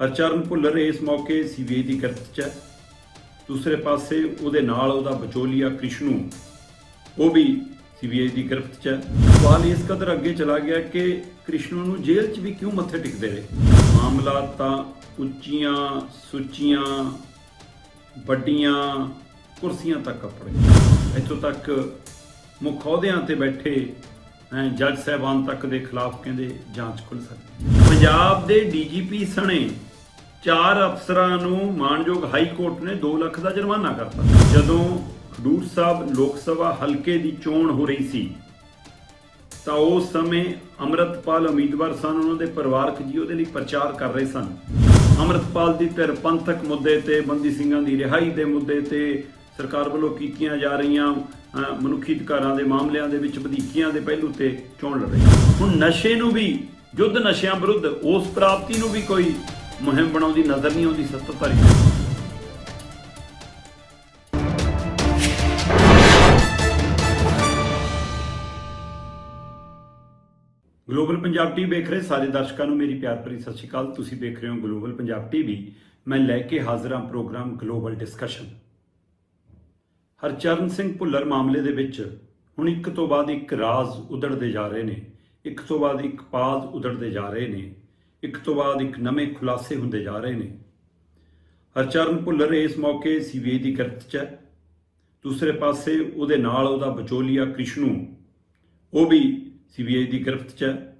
ਹਰਚਰਨ ਭੁੱਲਰ ਇਸ ਮੌਕੇ ਸੀਬੀਆਈ ਦੀ ਗ੍ਰਿਫਤ 'ਚ ਹੈ। ਦੂਸਰੇ ਪਾਸੇ ਉਹਦੇ ਨਾਲ ਉਹਦਾ ਬਚੋਲੀਆ ਕ੍ਰਿਸ਼ਨੂ, ਉਹ ਵੀ ਸੀਬੀਆਈ ਦੀ ਗ੍ਰਿਫਤ 'ਚ ਹੈ। ਸਵਾਲ ਇਸ ਕਦਰ ਅੱਗੇ ਚਲਾ ਗਿਆ ਕਿ ਕ੍ਰਿਸ਼ਨੂ ਨੂੰ ਜੇਲ੍ਹ 'ਚ ਵੀ ਕਿਉਂ ਮੱਥੇ ਟਿਕਦੇ ਰਹੇ? ਮਾਮਲਾ ਤਾਂ ਉੱਚੀਆਂ, ਸੁੱਚੀਆਂ, ਵੱਡੀਆਂ ਕੁਰਸੀਆਂ ਤੱਕ ਕੱਪੜੇ। ਇੱਥੋਂ ਤੱਕ ਮੁੱਖ ਅਹੁਦਿਆਂ ਤੇ ਬੈਠੇ ਜੱਜ ਸਾਹਿਬਾਨ ਤੱਕ ਦੇ ਖਿਲਾਫ ਕਹਿੰਦੇ ਜਾਂਚ ਖੁੱਲ ਸਕਦੀ ਪੰਜਾਬ ਦੇ ਡੀਜੀਪੀ ਸਣੇ ਚਾਰ ਅਫਸਰਾਂ ਨੂੰ ਮਾਨਯੋਗ ਹਾਈ ਕੋਰਟ ਨੇ 2 ਲੱਖ ਦਾ ਜੁਰਮਾਨਾ ਕਰਤਾ। ਜਦੋਂ ਖਡੂਰ ਸਾਹਿਬ ਲੋਕ ਸਭਾ ਹਲਕੇ ਦੀ ਚੋਣ ਹੋ ਰਹੀ ਸੀ, ਤਾਂ ਉਸ ਸਮੇਂ ਅੰਮ੍ਰਿਤਪਾਲ ਉਮੀਦਵਾਰ ਸਨ, ਉਹਨਾਂ ਦੇ ਪਰਿਵਾਰਕ ਜੀ ਉਹਦੇ ਲਈ ਪ੍ਰਚਾਰ ਕਰ ਰਹੇ ਸਨ। ਅੰਮ੍ਰਿਤਪਾਲ ਦੀ ਧਿਰ ਪੰਥਕ ਮੁੱਦੇ ਤੇ, ਬੰਦੀ ਸਿੰਘਾਂ ਦੀ ਰਿਹਾਈ ਦੇ ਮੁੱਦੇ ਤੇ ਸਰਕਾਰ ਵੱਲੋਂ ਕੀਤੀਆਂ ਜਾ ਰਹੀਆਂ ਮਨੁੱਖੀ ਅਧਿਕਾਰਾਂ ਦੇ ਮਾਮਲਿਆਂ ਦੇ ਵਿੱਚ ਵਧੀਕੀਆਂ ਦੇ ਪਹਿਲੂ ਤੇ ਚੋਣ ਲੜ ਰਹੀ। ਹੁਣ ਨਸ਼ੇ ਨੂੰ ਵੀ, ਯੁੱਧ ਨਸ਼ਿਆਂ ਵਿਰੁੱਧ ਉਸ ਪ੍ਰਾਪਤੀ ਨੂੰ ਵੀ ਕੋਈ ਮੁਹਿੰਮ ਬਣਾਉਂਦੀ ਨਜ਼ਰ ਨਹੀਂ ਆਉਂਦੀ, ਸਭ ਤੋਂ ਸੱਤਾਧਾਰੀ ਗਲੋਬਲ ਪੰਜਾਬ ਟੀਵੀ ਵੇਖ ਰਹੇ ਸਾਰੇ ਦਰਸ਼ਕਾਂ ਨੂੰ ਮੇਰੀ ਪਿਆਰ ਭਰੀ ਸਤਿ ਸ਼੍ਰੀ ਅਕਾਲ। ਤੁਸੀਂ ਵੇਖ ਰਹੇ ਹੋ ਗਲੋਬਲ ਪੰਜਾਬ ਟੀਵੀ ਮੈਂ ਲੈ ਕੇ ਹਾਜ਼ਰ ਹਾਂ programme global discussion. Harcharan Singh Bhullar ਮਾਮਲੇ ਦੇ ਵਿੱਚ ਹੁਣ ਇੱਕ ਤੋਂ ਬਾਅਦ ਇੱਕ ਰਾਜ਼ ਉਧੜਦੇ ਜਾ ਰਹੇ ਨੇ, ਇੱਕ ਤੋਂ ਬਾਅਦ ਇੱਕ ਪਾਜ਼ ਉਧੜਦੇ ਜਾ ਰਹੇ ਨੇ। ਇੱਕ ਤੋਂ ਬਾਅਦ ਇੱਕ ਨਵੇਂ ਖੁਲਾਸੇ ਹੁੰਦੇ ਜਾ ਰਹੇ ਨੇ। ਹਰਚਰਨ ਭੁੱਲਰ ਇਸ ਮੌਕੇ ਸੀਬੀਆਈ ਦੀ ਗ੍ਰਿਫਤ 'ਚ ਹੈ। ਦੂਸਰੇ ਪਾਸੇ ਉਹਦੇ ਨਾਲ ਉਹਦਾ ਬਚੋਲੀਆ ਕ੍ਰਿਸ਼ਨੂ, ਉਹ ਵੀ ਸੀਬੀਆਈ ਦੀ ਗ੍ਰਿਫਤ 'ਚ ਹੈ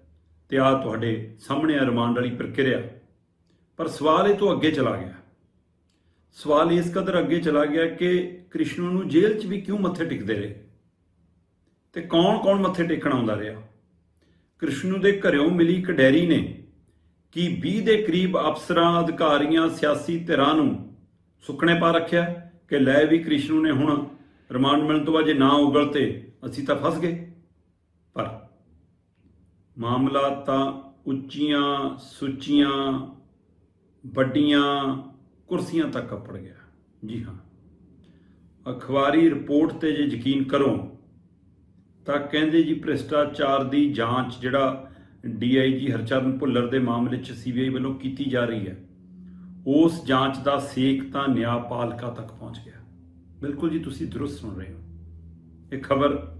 ਤੇ ਆ ਤੁਹਾਡੇ ਸਾਹਮਣੇ ਆ ਰਿਮਾਂਡ ਵਾਲੀ ਪ੍ਰਕਿਰਿਆ। ਪਰ ਸਵਾਲ ਇਹ ਤੋਂ ਅੱਗੇ ਚਲਾ ਗਿਆ। ਸਵਾਲ ਇਸ ਕਦਰ ਅੱਗੇ ਚਲਾ ਗਿਆ ਕਿ ਕ੍ਰਿਸ਼ਨੂ ਨੂੰ ਜੇਲ੍ਹ 'ਚ ਵੀ ਕਿਉਂ ਮੱਥੇ ਟਿਕਦੇ ਰਹੇ? ਤੇ ਕੌਣ-ਕੌਣ ਮੱਥੇ ਟੇਕਣ ਆਉਂਦਾ ਰਿਹਾ? ਕ੍ਰਿਸ਼ਨੂ ਦੇ ਘਰਿਓਂ ਮਿਲੀ ਇੱਕ ਡੈਰੀ ਨੇ। ਕਿ 20 ਦੇ ਕਰੀਬ ਅਫਸਰਾਂ, ਅਧਿਕਾਰੀਆਂ, ਸਿਆਸੀ ਧਿਰਾਂ ਨੂੰ ਸੁੱਕਣੇ ਪਾ ਰੱਖਿਆ ਕਿ ਲੈ ਵੀ ਕ੍ਰਿਸ਼ਨੂ ਨੇ ਹੁਣ ਰਿਮਾਂਡ ਮਿਲਣ ਤੋਂ ਬਾਅਦ ਜੇ ਨਾ ਉਗਲ ਤੇ ਅਸੀਂ ਤਾਂ ਫਸ ਗਏ। ਪਰ ਮਾਮਲਾ ਤਾਂ ਉੱਚੀਆਂ ਸੁੱਚੀਆਂ, ਵੱਡੀਆਂ ਕੁਰਸੀਆਂ ਤੱਕ ਕੱਪੜ ਗਿਆ। ਜੀ ਹਾਂ। ਅਖਬਾਰੀ ਰਿਪੋਰਟ ਤੇ ਜੇ ਯਕੀਨ ਕਰੋ ਤਾਂ ਕਹਿੰਦੇ ਜੀ ਭ੍ਰਿਸ਼ਟਾਚਾਰ ਦੀ ਜਾਂਚ ਜਿਹੜਾ ਡੀਆਈਜੀ ਹਰਚਰਨ ਭੁੱਲਰ ਦੇ ਮਾਮਲੇ 'ਚ ਸੀਬੀਆਈ ਵੱਲੋਂ ਕੀਤੀ ਜਾ ਰਹੀ ਹੈ। ਉਸ ਜਾਂਚ ਦਾ ਸੇਕ ਤਾਂ ਨਿਆਂਪਾਲਕਾ ਤੱਕ ਪਹੁੰਚ ਗਿਆ। ਬਿਲਕੁਲ ਜੀ, ਤੁਸੀਂ ਦਰੁਸਤ ਸੁਣ ਰਹੇ ਹੋ। ਇਹ ਖਬਰ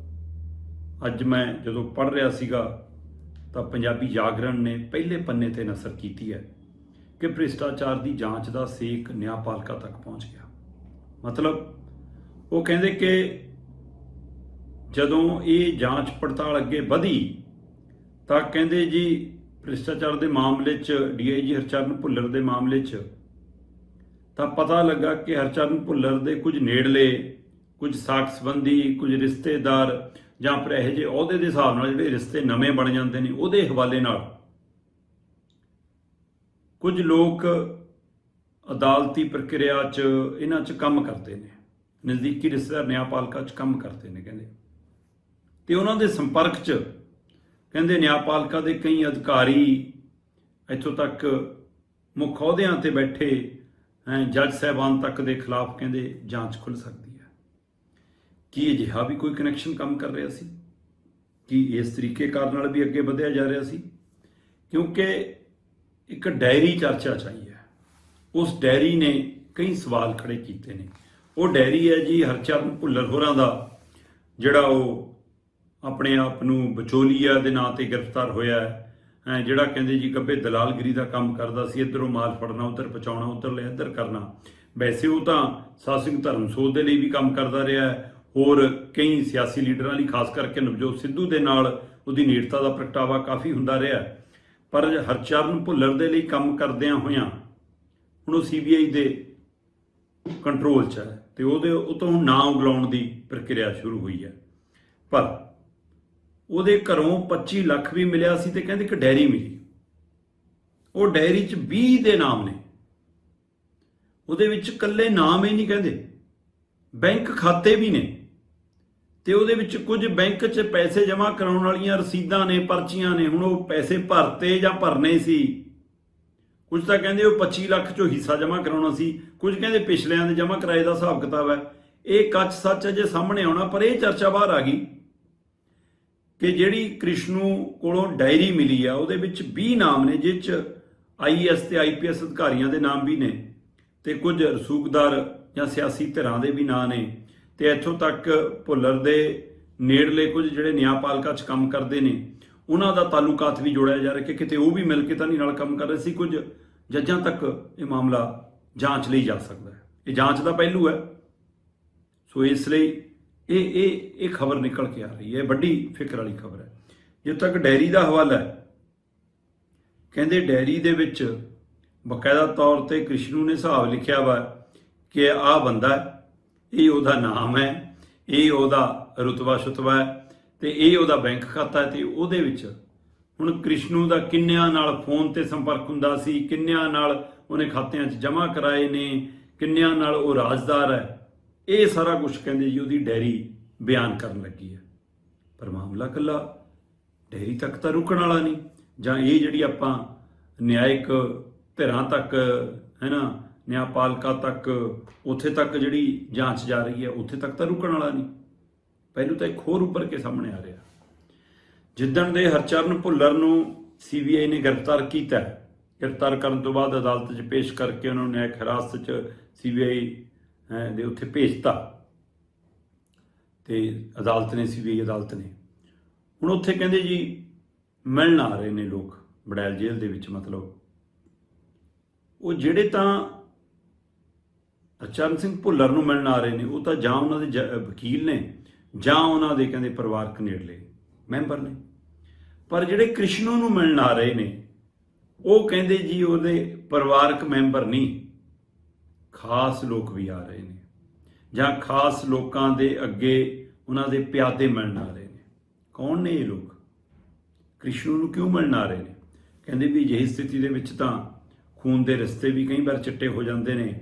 ਅੱਜ ਮੈਂ ਜਦੋਂ ਪੜ੍ਹ ਰਿਹਾ ਸੀਗਾ, ਤਾਂ ਪੰਜਾਬੀ ਜਾਗਰਣ ਨੇ ਪਹਿਲੇ ਪੰਨੇ ਤੇ ਨਸਰ ਕੀਤੀ ਹੈ ਕਿ ਭ੍ਰਿਸ਼ਟਾਚਾਰ ਦੀ ਜਾਂਚ ਦਾ ਸੇਕ ਨਿਆਂਪਾਲਕਾ ਤੱਕ ਪਹੁੰਚ ਗਿਆ। ਮਤਲਬ ਉਹ ਕਹਿੰਦੇ ਕਿ ਜਦੋਂ ਇਹ ਜਾਂਚ ਪੜਤਾਲ ਅੱਗੇ ਵਧੀ ਤਾਂ ਕਹਿੰਦੇ ਜੀ, ਭ੍ਰਿਸ਼ਟਾਚਾਰ ਦੇ ਮਾਮਲੇ 'ਚ ਡੀਆਈਜੀ ਹਰਚਰਨ ਭੁੱਲਰ ਦੇ ਮਾਮਲੇ 'ਚ, ਤਾਂ ਪਤਾ ਲੱਗਾ ਕਿ ਹਰਚਰਨ ਭੁੱਲਰ ਦੇ ਕੁਝ ਨੇੜਲੇ, ਕੁਝ ਸਾਖ ਸੰਬੰਧੀ, ਕੁਝ ਰਿਸ਼ਤੇਦਾਰ ਜਾਂ ਫਿਰ ਇਹੋ ਜਿਹੇ ਅਹੁਦੇ ਦੇ ਹਿਸਾਬ ਨਾਲ ਜਿਹੜੇ ਰਿਸ਼ਤੇ ਨਵੇਂ ਬਣ ਜਾਂਦੇ ਨੇ, ਉਹਦੇ ਹਵਾਲੇ ਨਾਲ ਕੁਝ ਲੋਕ ਅਦਾਲਤੀ ਪ੍ਰਕਿਰਿਆ 'ਚ ਇਹਨਾਂ 'ਚ ਕੰਮ ਕਰਦੇ ਨੇ, ਨਜ਼ਦੀਕੀ ਰਿਸ਼ਤੇਦਾਰ ਨਿਆਂਪਾਲਕਾ 'ਚ ਕੰਮ ਕਰਦੇ ਨੇ ਕਹਿੰਦੇ। ਤੇ ਉਹਨਾਂ ਦੇ ਸੰਪਰਕ 'ਚ ਕਹਿੰਦੇ ਨਿਆਂਪਾਲਕਾ ਦੇ ਕਈ ਅਧਿਕਾਰੀ ਇੱਥੋਂ ਤੱਕ ਮੁੱਖ ਅਹੁਦਿਆਂ ਤੇ ਬੈਠੇ ਜੱਜ ਸਾਹਿਬਾਨ ਤੱਕ ਦੇ ਖਿਲਾਫ ਕਹਿੰਦੇ ਜਾਂਚ ਖੁੱਲ ਸਕਦੀ ਹੈ। ਕੀ ਅਜਿਹਾ ਵੀ ਕੋਈ ਕਨੈਕਸ਼ਨ ਕੰਮ ਕਰ ਰਿਹਾ ਸੀ? ਕੀ ਇਸ ਤਰੀਕੇ ਕਾਰ ਨਾਲ ਵੀ ਅੱਗੇ ਵਧਿਆ ਜਾ ਰਿਹਾ ਸੀ? ਕਿਉਂਕਿ ਇੱਕ ਡਾਇਰੀ ਚਰਚਾ ਚਾਹੀ ਹੈ। ਉਸ ਡਾਇਰੀ ਨੇ ਕਈ ਸਵਾਲ ਖੜੇ ਕੀਤੇ ਨੇ। ਉਹ ਡਾਇਰੀ ਹੈ ਜੀ ਹਰਚਰਨ ਭੁੱਲਰ ਹੋਰਾਂ ਦਾ, ਜਿਹੜਾ ਉਹ ਆਪਣੇ ਆਪ ਨੂੰ ਬਚੋਲੀਆ ਦੇ ਨਾਂ ਤੇ ਗ੍ਰਿਫਤਾਰ ਹੋਇਆ ਹੈ। ਹੈਂ, ਜਿਹੜਾ ਕਹਿੰਦੇ ਜੀ ਗੱਬੇ ਦਲਾਲਗਿਰੀ ਦਾ ਕੰਮ ਕਰਦਾ ਸੀ ਇੱਧਰੋਂ ਮਾਲ ਫੜਨਾ ਉੱਧਰ ਪਹੁੰਚਾਉਣਾ ਉੱਧਰ ਲੈ ਇੱਧਰ ਕਰਨਾ। ਵੈਸੇ ਉਹ ਤਾਂ ਸਾਧ ਸਿੰਘ ਧਰਮਸੋਤ ਦੇ ਲਈ ਵੀ ਕੰਮ ਕਰਦਾ ਰਿਹਾ ਹੈ। ਹੋਰ ਕਈ ਸਿਆਸੀ ਲੀਡਰਾਂ ਲਈ ਖਾਸ ਕਰਕੇ ਨਵਜੋਤ ਸਿੱਧੂ ਦੇ ਨਾਲ ਉਹਦੀ ਨੇੜਤਾ ਦਾ ਪ੍ਰਗਟਾਵਾ ਕਾਫੀ ਹੁੰਦਾ ਰਿਹਾ ਹੈ। ਪਰ ਹਰਚਰਨ ਭੁੱਲਰ ਦੇ ਲਈ ਕੰਮ ਕਰਦਿਆਂ ਹੋਇਆਂ ਹੁਣ ਉਹ ਸੀਬੀਆਈ ਦੇ ਕੰਟਰੋਲ 'ਚ ਹੈ ਤੇ ਉਹਦੇ ਉਹ ਤੋਂ ਹੁਣ ਨਾਂ ਉਗਲਾਉਣ ਦੀ ਪ੍ਰਕਿਰਿਆ ਸ਼ੁਰੂ ਹੋਈ ਹੈ। ਪਰ ਉਹਦੇ ਘਰੋਂ 25 ਲੱਖ ਵੀ ਮਿਲਿਆ ਸੀ ਤੇ ਕਹਿੰਦੇ ਇੱਕ ਡੈਰੀ ਮਿਲੀ। ਉਹ ਡੈਰੀ 'ਚ 20 ਦੇ ਨਾਮ ਨੇ। ਉਹਦੇ ਵਿੱਚ ਇਕੱਲੇ ਨਾਮ ਹੀ ਨਹੀਂ ਕਹਿੰਦੇ। ਬੈਂਕ ਖਾਤੇ ਵੀ ਨੇ। ਤੇ ਉਹਦੇ ਵਿੱਚ ਕੁਝ ਬੈਂਕ 'ਚ ਪੈਸੇ ਜਮ੍ਹਾਂ ਕਰਾਉਣ ਵਾਲੀਆਂ ਰਸੀਦਾਂ ਨੇ, ਪਰਚੀਆਂ ਨੇ। ਹੁਣ ਉਹ ਪੈਸੇ ਭਰਤੇ ਜਾਂ ਭਰਨੇ ਸੀ। ਕੁਝ ਤਾਂ ਕਹਿੰਦੇ ਉਹ 25 ਲੱਖ ਚੋਂ ਹਿੱਸਾ ਜਮ੍ਹਾਂ ਕਰਾਉਣਾ ਸੀ। ਕੁਝ ਕਹਿੰਦੇ ਪਿਛਲਿਆਂ ਦੇ ਜਮ੍ਹਾਂ ਕਰਾਏ ਦਾ ਹਿਸਾਬ ਕਿਤਾਬ ਹੈ। ਇਹ ਕੱਚ ਸੱਚ ਅਜੇ ਸਾਹਮਣੇ ਆਉਣਾ, ਪਰ ਇਹ ਚਰਚਾ ਬਾਹਰ ਆ ਗਈ। ਕਿ ਜਿਹੜੀ ਕ੍ਰਿਸ਼ਨੂ ਕੋਲੋਂ ਡਾਇਰੀ ਮਿਲੀ ਆ, ਉਹਦੇ ਵਿੱਚ 20 ਨਾਮ ਨੇ ਜਿਸ ਚ ਆਈਐਸ ਤੇ ਆਈਪੀਐਸ ਅਧਿਕਾਰੀਆਂ ਦੇ ਨਾਮ ਵੀ ਨੇ, ਤੇ ਕੁਝ ਰਸੂਖਦਾਰ ਜਾਂ ਸਿਆਸੀ ਧਿਰਾਂ ਦੇ ਵੀ ਨਾਂ ਨੇ, ਤੇ ਇੱਥੋਂ ਤੱਕ ਭੁੱਲਰ ਦੇ ਨੇੜਲੇ ਕੁਝ ਜਿਹੜੇ ਨਿਆਂਪਾਲਕਾ 'ਚ ਕੰਮ ਕਰਦੇ ਨੇ, ਉਹਨਾਂ ਦਾ ਤਾਲੁਕਾਤ ਵੀ ਜੋੜਿਆ ਜਾ ਰਿਹਾ ਕਿ ਕਿਤੇ ਉਹ ਵੀ ਮਿਲ ਕੇ ਤਾਂ ਨਹੀਂ ਨਾਲ ਕੰਮ ਕਰ ਰਹੇ ਸੀ, ਕੁਝ ਜੱਜਾਂ ਤੱਕ ਇਹ ਮਾਮਲਾ ਜਾਂਚ ਲਈ ਜਾ ਸਕਦਾ ਹੈ। ਇਹ ਜਾਂਚ ਦਾ ਪਹਿਲੂ ਹੈ। ਸੋ ਇਸ ਲਈ ਇਹ ਇਹ ਇਹ ਖਬਰ ਨਿਕਲ ਕੇ ਆ ਰਹੀ ਹੈ ਵੱਡੀ ਫਿਕਰ ਵਾਲੀ ਖਬਰ ਹੈ। ਜਿੱਥੇ ਤੱਕ ਡੈਰੀ ਦਾ ਹਵਾਲਾ ਹੈ, ਕਹਿੰਦੇ ਡੈਰੀ ਦੇ ਵਿੱਚ ਬਕਾਇਦਾ ਤੌਰ ਤੇ ਕ੍ਰਿਸ਼ਨੂ ਨੇ ਹਿਸਾਬ ਲਿਖਿਆ ਵਾ ਕਿ ਆਹ ਬੰਦਾ ਇਹ ਉਹਦਾ ਨਾਮ ਹੈ, ਇਹ ਉਹਦਾ ਰੁਤਬਾ ਸ਼ੁਤਬਾ ਹੈ ਤੇ ਇਹ ਉਹਦਾ ਬੈਂਕ ਖਾਤਾ ਹੈ ਤੇ ਉਹਦੇ ਵਿੱਚ ਹੁਣ ਕ੍ਰਿਸ਼ਨੂ ਦਾ ਕਿੰਨਿਆਂ ਨਾਲ ਫੋਨ ਤੇ ਸੰਪਰਕ ਹੁੰਦਾ ਸੀ, ਕਿੰਨਿਆਂ ਨਾਲ ਉਹਨੇ ਖਾਤਿਆਂ 'ਚ ਜਮ੍ਹਾਂ ਕਰਾਏ ਨੇ, ਕਿੰਨਿਆਂ ਨਾਲ ਉਹ ਰਾਜਦਾਰ ਹੈ ਇਹ ਸਾਰਾ ਕੁਝ ਕਹਿੰਦੇ ਜੀ ਉਹਦੀ ਡੈਰੀ ਬਿਆਨ ਕਰਨ ਲੱਗੀ ਹੈ। ਪਰ ਮਾਮਲਾ ਕੱਲਾ ਡੈਰੀ ਤੱਕ ਤਾਂ ਰੁਕਣ ਵਾਲਾ ਨਹੀਂ। ਜਾਂ ਇਹ ਜਿਹੜੀ ਆਪਾਂ ਨਿਆਇਕ ਧਿਰਾਂ ਤੱਕ ਹੈ ਨਾ ਨਿਆਂਪਾਲਕਾ ਤੱਕ, ਉੱਥੇ ਤੱਕ ਜਿਹੜੀ ਜਾਂਚ ਜਾ ਰਹੀ ਹੈ, ਉੱਥੇ ਤੱਕ ਤਾਂ ਰੁਕਣ ਵਾਲਾ ਨਹੀਂ। ਪਹਿਲੂ ਤਾਂ ਇੱਕ ਹੋਰ ਉੱਪਰ ਕੇ ਸਾਹਮਣੇ ਆ ਰਿਹਾ। ਜਿੱਦਣ ਦੇ ਹਰਚਰਨ ਭੁੱਲਰ ਨੂੰ ਸੀਬੀਆਈ ਨੇ ਗ੍ਰਿਫਤਾਰ ਕੀਤਾ, ਗ੍ਰਿਫਤਾਰ ਕਰਨ ਤੋਂ ਬਾਅਦ ਅਦਾਲਤ 'ਚ ਪੇਸ਼ ਕਰਕੇ ਉਹਨਾਂ ਨੂੰ ਨਿਆਇਕ ਹਿਰਾਸਤ 'ਚ ਸੀਬੀਆਈ ਦੇ ਉੱਥੇ ਭੇਜਤਾ। ਤੇ ਅਦਾਲਤ ਨੇ ਸੀਬੀਆਈ ਅਦਾਲਤ ਨੇ। ਹੁਣ ਉੱਥੇ ਕਹਿੰਦੇ ਜੀ, ਮਿਲਣ ਆ ਰਹੇ ਨੇ ਲੋਕ, ਬੜੈਲ ਜੇਲ੍ਹ ਦੇ ਵਿੱਚ ਮਤਲਬ। ਉਹ ਜਿਹੜੇ ਤਾਂ ਅਚਰਨ ਸਿੰਘ ਭੁੱਲਰ ਨੂੰ ਮਿਲਣ ਆ ਰਹੇ ਨੇ, ਉਹ ਤਾਂ ਜਾਂ ਉਹਨਾਂ ਦੇ ਜ- ਵਕੀਲ ਨੇ, ਜਾਂ ਉਹਨਾਂ ਦੇ ਕਹਿੰਦੇ ਪਰਿਵਾਰਕ ਨੇੜਲੇ, ਮੈਂਬਰ ਨੇ। ਪਰ ਜਿਹੜੇ ਕ੍ਰਿਸ਼ਨੂ ਨੂੰ ਮਿਲਣ ਆ ਰਹੇ ਨੇ, ਉਹ ਕਹਿੰਦੇ ਜੀ ਉਹਦੇ ਪਰਿਵਾਰਕ ਮੈਂਬਰ ਨਹੀਂ। ਖਾਸ ਲੋਕ ਵੀ ਆ ਰਹੇ ਨੇ। ਜਾਂ ਖਾਸ ਲੋਕਾਂ ਦੇ ਅੱਗੇ ਉਹਨਾਂ ਦੇ ਪਿਆਦੇ ਮਿਲਣ ਆ ਰਹੇ ਨੇ। ਕੌਣ ਨੇ ਇਹ ਲੋਕ? ਕ੍ਰਿਸ਼ਨ ਨੂੰ ਕਿਉਂ ਮਿਲਣ ਆ ਰਹੇ ਨੇ? ਕਹਿੰਦੇ ਵੀ ਅਜਿਹੀ ਸਥਿਤੀ ਦੇ ਵਿੱਚ ਤਾਂ ਖੂਨ ਦੇ ਰਸਤੇ ਵੀ ਕਈ ਵਾਰ ਚਿੱਟੇ ਹੋ ਜਾਂਦੇ ਨੇ।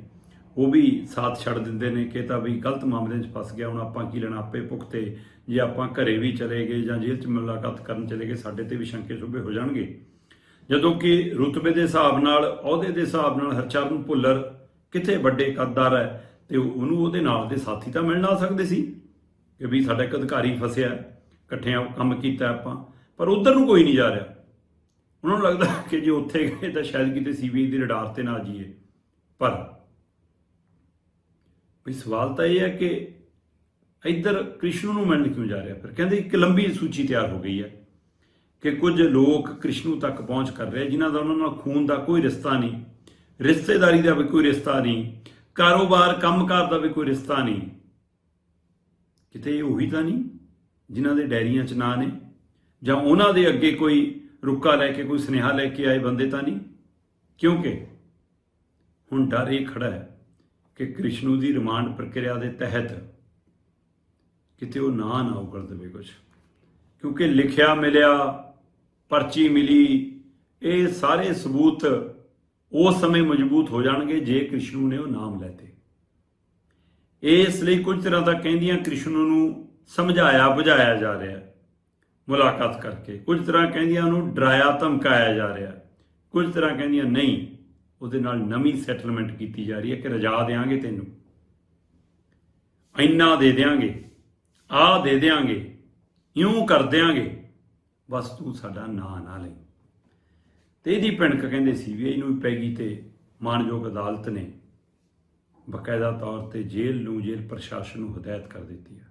ਉਹ ਵੀ ਸਾਥ ਛੱਡ ਦਿੰਦੇ ਨੇ ਕਿ ਤਾਂ ਵੀ ਗਲਤ ਮਾਮਲੇ 'ਚ ਫਸ ਗਿਆ, ਹੁਣ ਆਪਾਂ ਕੀ ਲੈਣਾ ਆਪੇ ਭੁਗਤੇ। ਜੇ ਆਪਾਂ ਘਰੇ ਵੀ ਚਲੇ ਗਏ ਜਾਂ ਜੇਲ੍ਹ 'ਚ ਮੁਲਾਕਾਤ ਕਰਨ ਚਲੇ ਗਏ, ਸਾਡੇ ਤੇ ਵੀ ਸ਼ੰਕੇ ਸੁਭੇ ਹੋ ਜਾਣਗੇ। ਜਦੋਂ ਕਿ ਰੁਤਬੇ ਦੇ ਹਿਸਾਬ ਨਾਲ, ਅਹੁਦੇ ਦੇ ਹਿਸਾਬ ਨਾਲ ਹਰਚਰਨ ਭੁੱਲਰ ਕਿੱਥੇ ਵੱਡੇ ਕੱਦਦਾਰ ਹੈ ਤੇ ਉਹਨੂੰ ਉਹਦੇ ਨਾਲ ਦੇ ਸਾਥੀ ਤਾਂ ਮਿਲਣ ਆ ਸਕਦੇ ਸੀ ਕਿ ਵੀ ਸਾਡਾ ਇੱਕ ਅਧਿਕਾਰੀ ਫਸਿਆ, ਇਕੱਠਿਆਂ ਕੰਮ ਕੀਤਾ ਆਪਾਂ, ਪਰ ਉਧਰ ਨੂੰ ਕੋਈ ਨਹੀਂ ਜਾ ਰਿਹਾ। ਉਹਨਾਂ ਨੂੰ ਲੱਗਦਾ ਕਿ ਜੇ ਉੱਥੇ ਗਏ ਤਾਂ ਸ਼ਾਇਦ ਕਿਤੇ ਸੀਬੀਆਈ ਦੀ ਰਡਾਰ ਤੇ ਨਾ ਜਾਈਏ। ਪਰ ਵੀ ਸਵਾਲ ਤਾਂ ਇਹ ਹੈ ਕਿ ਇੱਧਰ ਕ੍ਰਿਸ਼ਨੂ ਨੂੰ ਮਿਲਣ ਕਿਉਂ ਜਾ ਰਿਹਾ? ਫਿਰ ਕਹਿੰਦੇ ਇੱਕ ਲੰਬੀ ਸੂਚੀ ਤਿਆਰ ਹੋ ਗਈ ਹੈ ਕਿ ਕੁਝ ਲੋਕ ਕ੍ਰਿਸ਼ਨੂ ਤੱਕ ਪਹੁੰਚ ਕਰ ਰਹੇ, ਜਿਨ੍ਹਾਂ ਦਾ ਉਹਨਾਂ ਨਾਲ ਖੂਨ ਦਾ ਕੋਈ ਰਿਸ਼ਤਾ ਨਹੀਂ। ਰਿਸ਼ਤੇਦਾਰੀ ਦਾ ਵੀ ਕੋਈ ਰਿਸ਼ਤਾ ਨਹੀਂ, ਕਾਰੋਬਾਰ, ਕੰਮਕਾਰ ਦਾ ਵੀ ਕੋਈ ਰਿਸ਼ਤਾ ਨਹੀਂ। ਕਿਤੇ ਇਹ ਉਹੀ ਤਾਂ ਨਹੀਂ ਜਿਨ੍ਹਾਂ ਦੇ ਡੈਰੀਆਂ 'ਚ ਨਾਂ ਨੇ, ਜਾਂ ਉਹਨਾਂ ਦੇ ਅੱਗੇ ਕੋਈ ਰੁੱਕਾ ਲੈ ਕੇ, ਕੋਈ ਸੁਨੇਹਾ ਲੈ ਕੇ ਆਏ ਬੰਦੇ ਤਾਂ ਨਹੀਂ? ਕਿਉਂਕਿ ਹੁਣ ਡਰ ਇਹ ਖੜਾ ਹੈ ਕਿ ਕ੍ਰਿਸ਼ਨੂ ਦੀ ਰਿਮਾਂਡ ਪ੍ਰਕਿਰਿਆ ਦੇ ਤਹਿਤ ਕਿਤੇ ਉਹ ਨਾ ਨਾ ਉਗਲ ਦੇਵੇ ਕੁਝ ਕਿਉਂਕਿ ਲਿਖਿਆ ਮਿਲਿਆ, ਪਰਚੀ ਮਿਲੀ, ਇਹ ਸਾਰੇ ਸਬੂਤ ਉਸ ਸਮੇਂ ਮਜ਼ਬੂਤ ਹੋ ਜਾਣਗੇ ਜੇ ਕ੍ਰਿਸ਼ਨ ਨੇ ਉਹ ਨਾਮ ਲੈਤੇ ਇਸ ਲਈ ਕੁਝ ਤਰ੍ਹਾਂ ਦਾ ਕਹਿੰਦੀਆਂ ਕ੍ਰਿਸ਼ਨ ਨੂੰ ਸਮਝਾਇਆ, ਬੁਝਾਇਆ ਜਾ ਰਿਹਾ। ਮੁਲਾਕਾਤ ਕਰਕੇ ਕੁਝ ਤਰ੍ਹਾਂ ਕਹਿੰਦੀਆਂ ਉਹਨੂੰ ਡਰਾਇਆ, ਧਮਕਾਇਆ ਜਾ ਰਿਹਾ। ਕੁਝ ਤਰ੍ਹਾਂ ਕਹਿੰਦੀਆਂ, ਨਹੀਂ, ਉਹਦੇ ਨਾਲ ਨਵੀਂ ਸੈਟਲਮੈਂਟ ਕੀਤੀ ਜਾ ਰਹੀ ਹੈ ਕਿ ਰਜਾ ਦੇਾਂਗੇ ਤੈਨੂੰ। ਇੰਨਾ ਦੇ ਦੇਾਂਗੇ ਆ ਦੇ ਦੇਾਂਗੇ ਇਉਂ ਕਰ ਦੇਾਂਗੇ ਬਸ ਤੂੰ ਸਾਡਾ ਨਾਂ ਨਾ ਲਈ ਤੇ ਇਹਦੀ ਭਿਣਕ ਕਹਿੰਦੇ ਸੀਬੀਆਈ ਨੂੰ ਵੀ ਪੈ ਗਈ ਤੇ ਮਾਨਯੋਗ ਅਦਾਲਤ ਨੇ ਬਕਾਇਦਾ ਤੌਰ ਤੇ ਜੇਲ੍ਹ ਨੂੰ, ਜੇਲ੍ਹ ਪ੍ਰਸ਼ਾਸਨ ਨੂੰ ਹਦਾਇਤ ਕਰ ਦਿੱਤੀ ਹੈ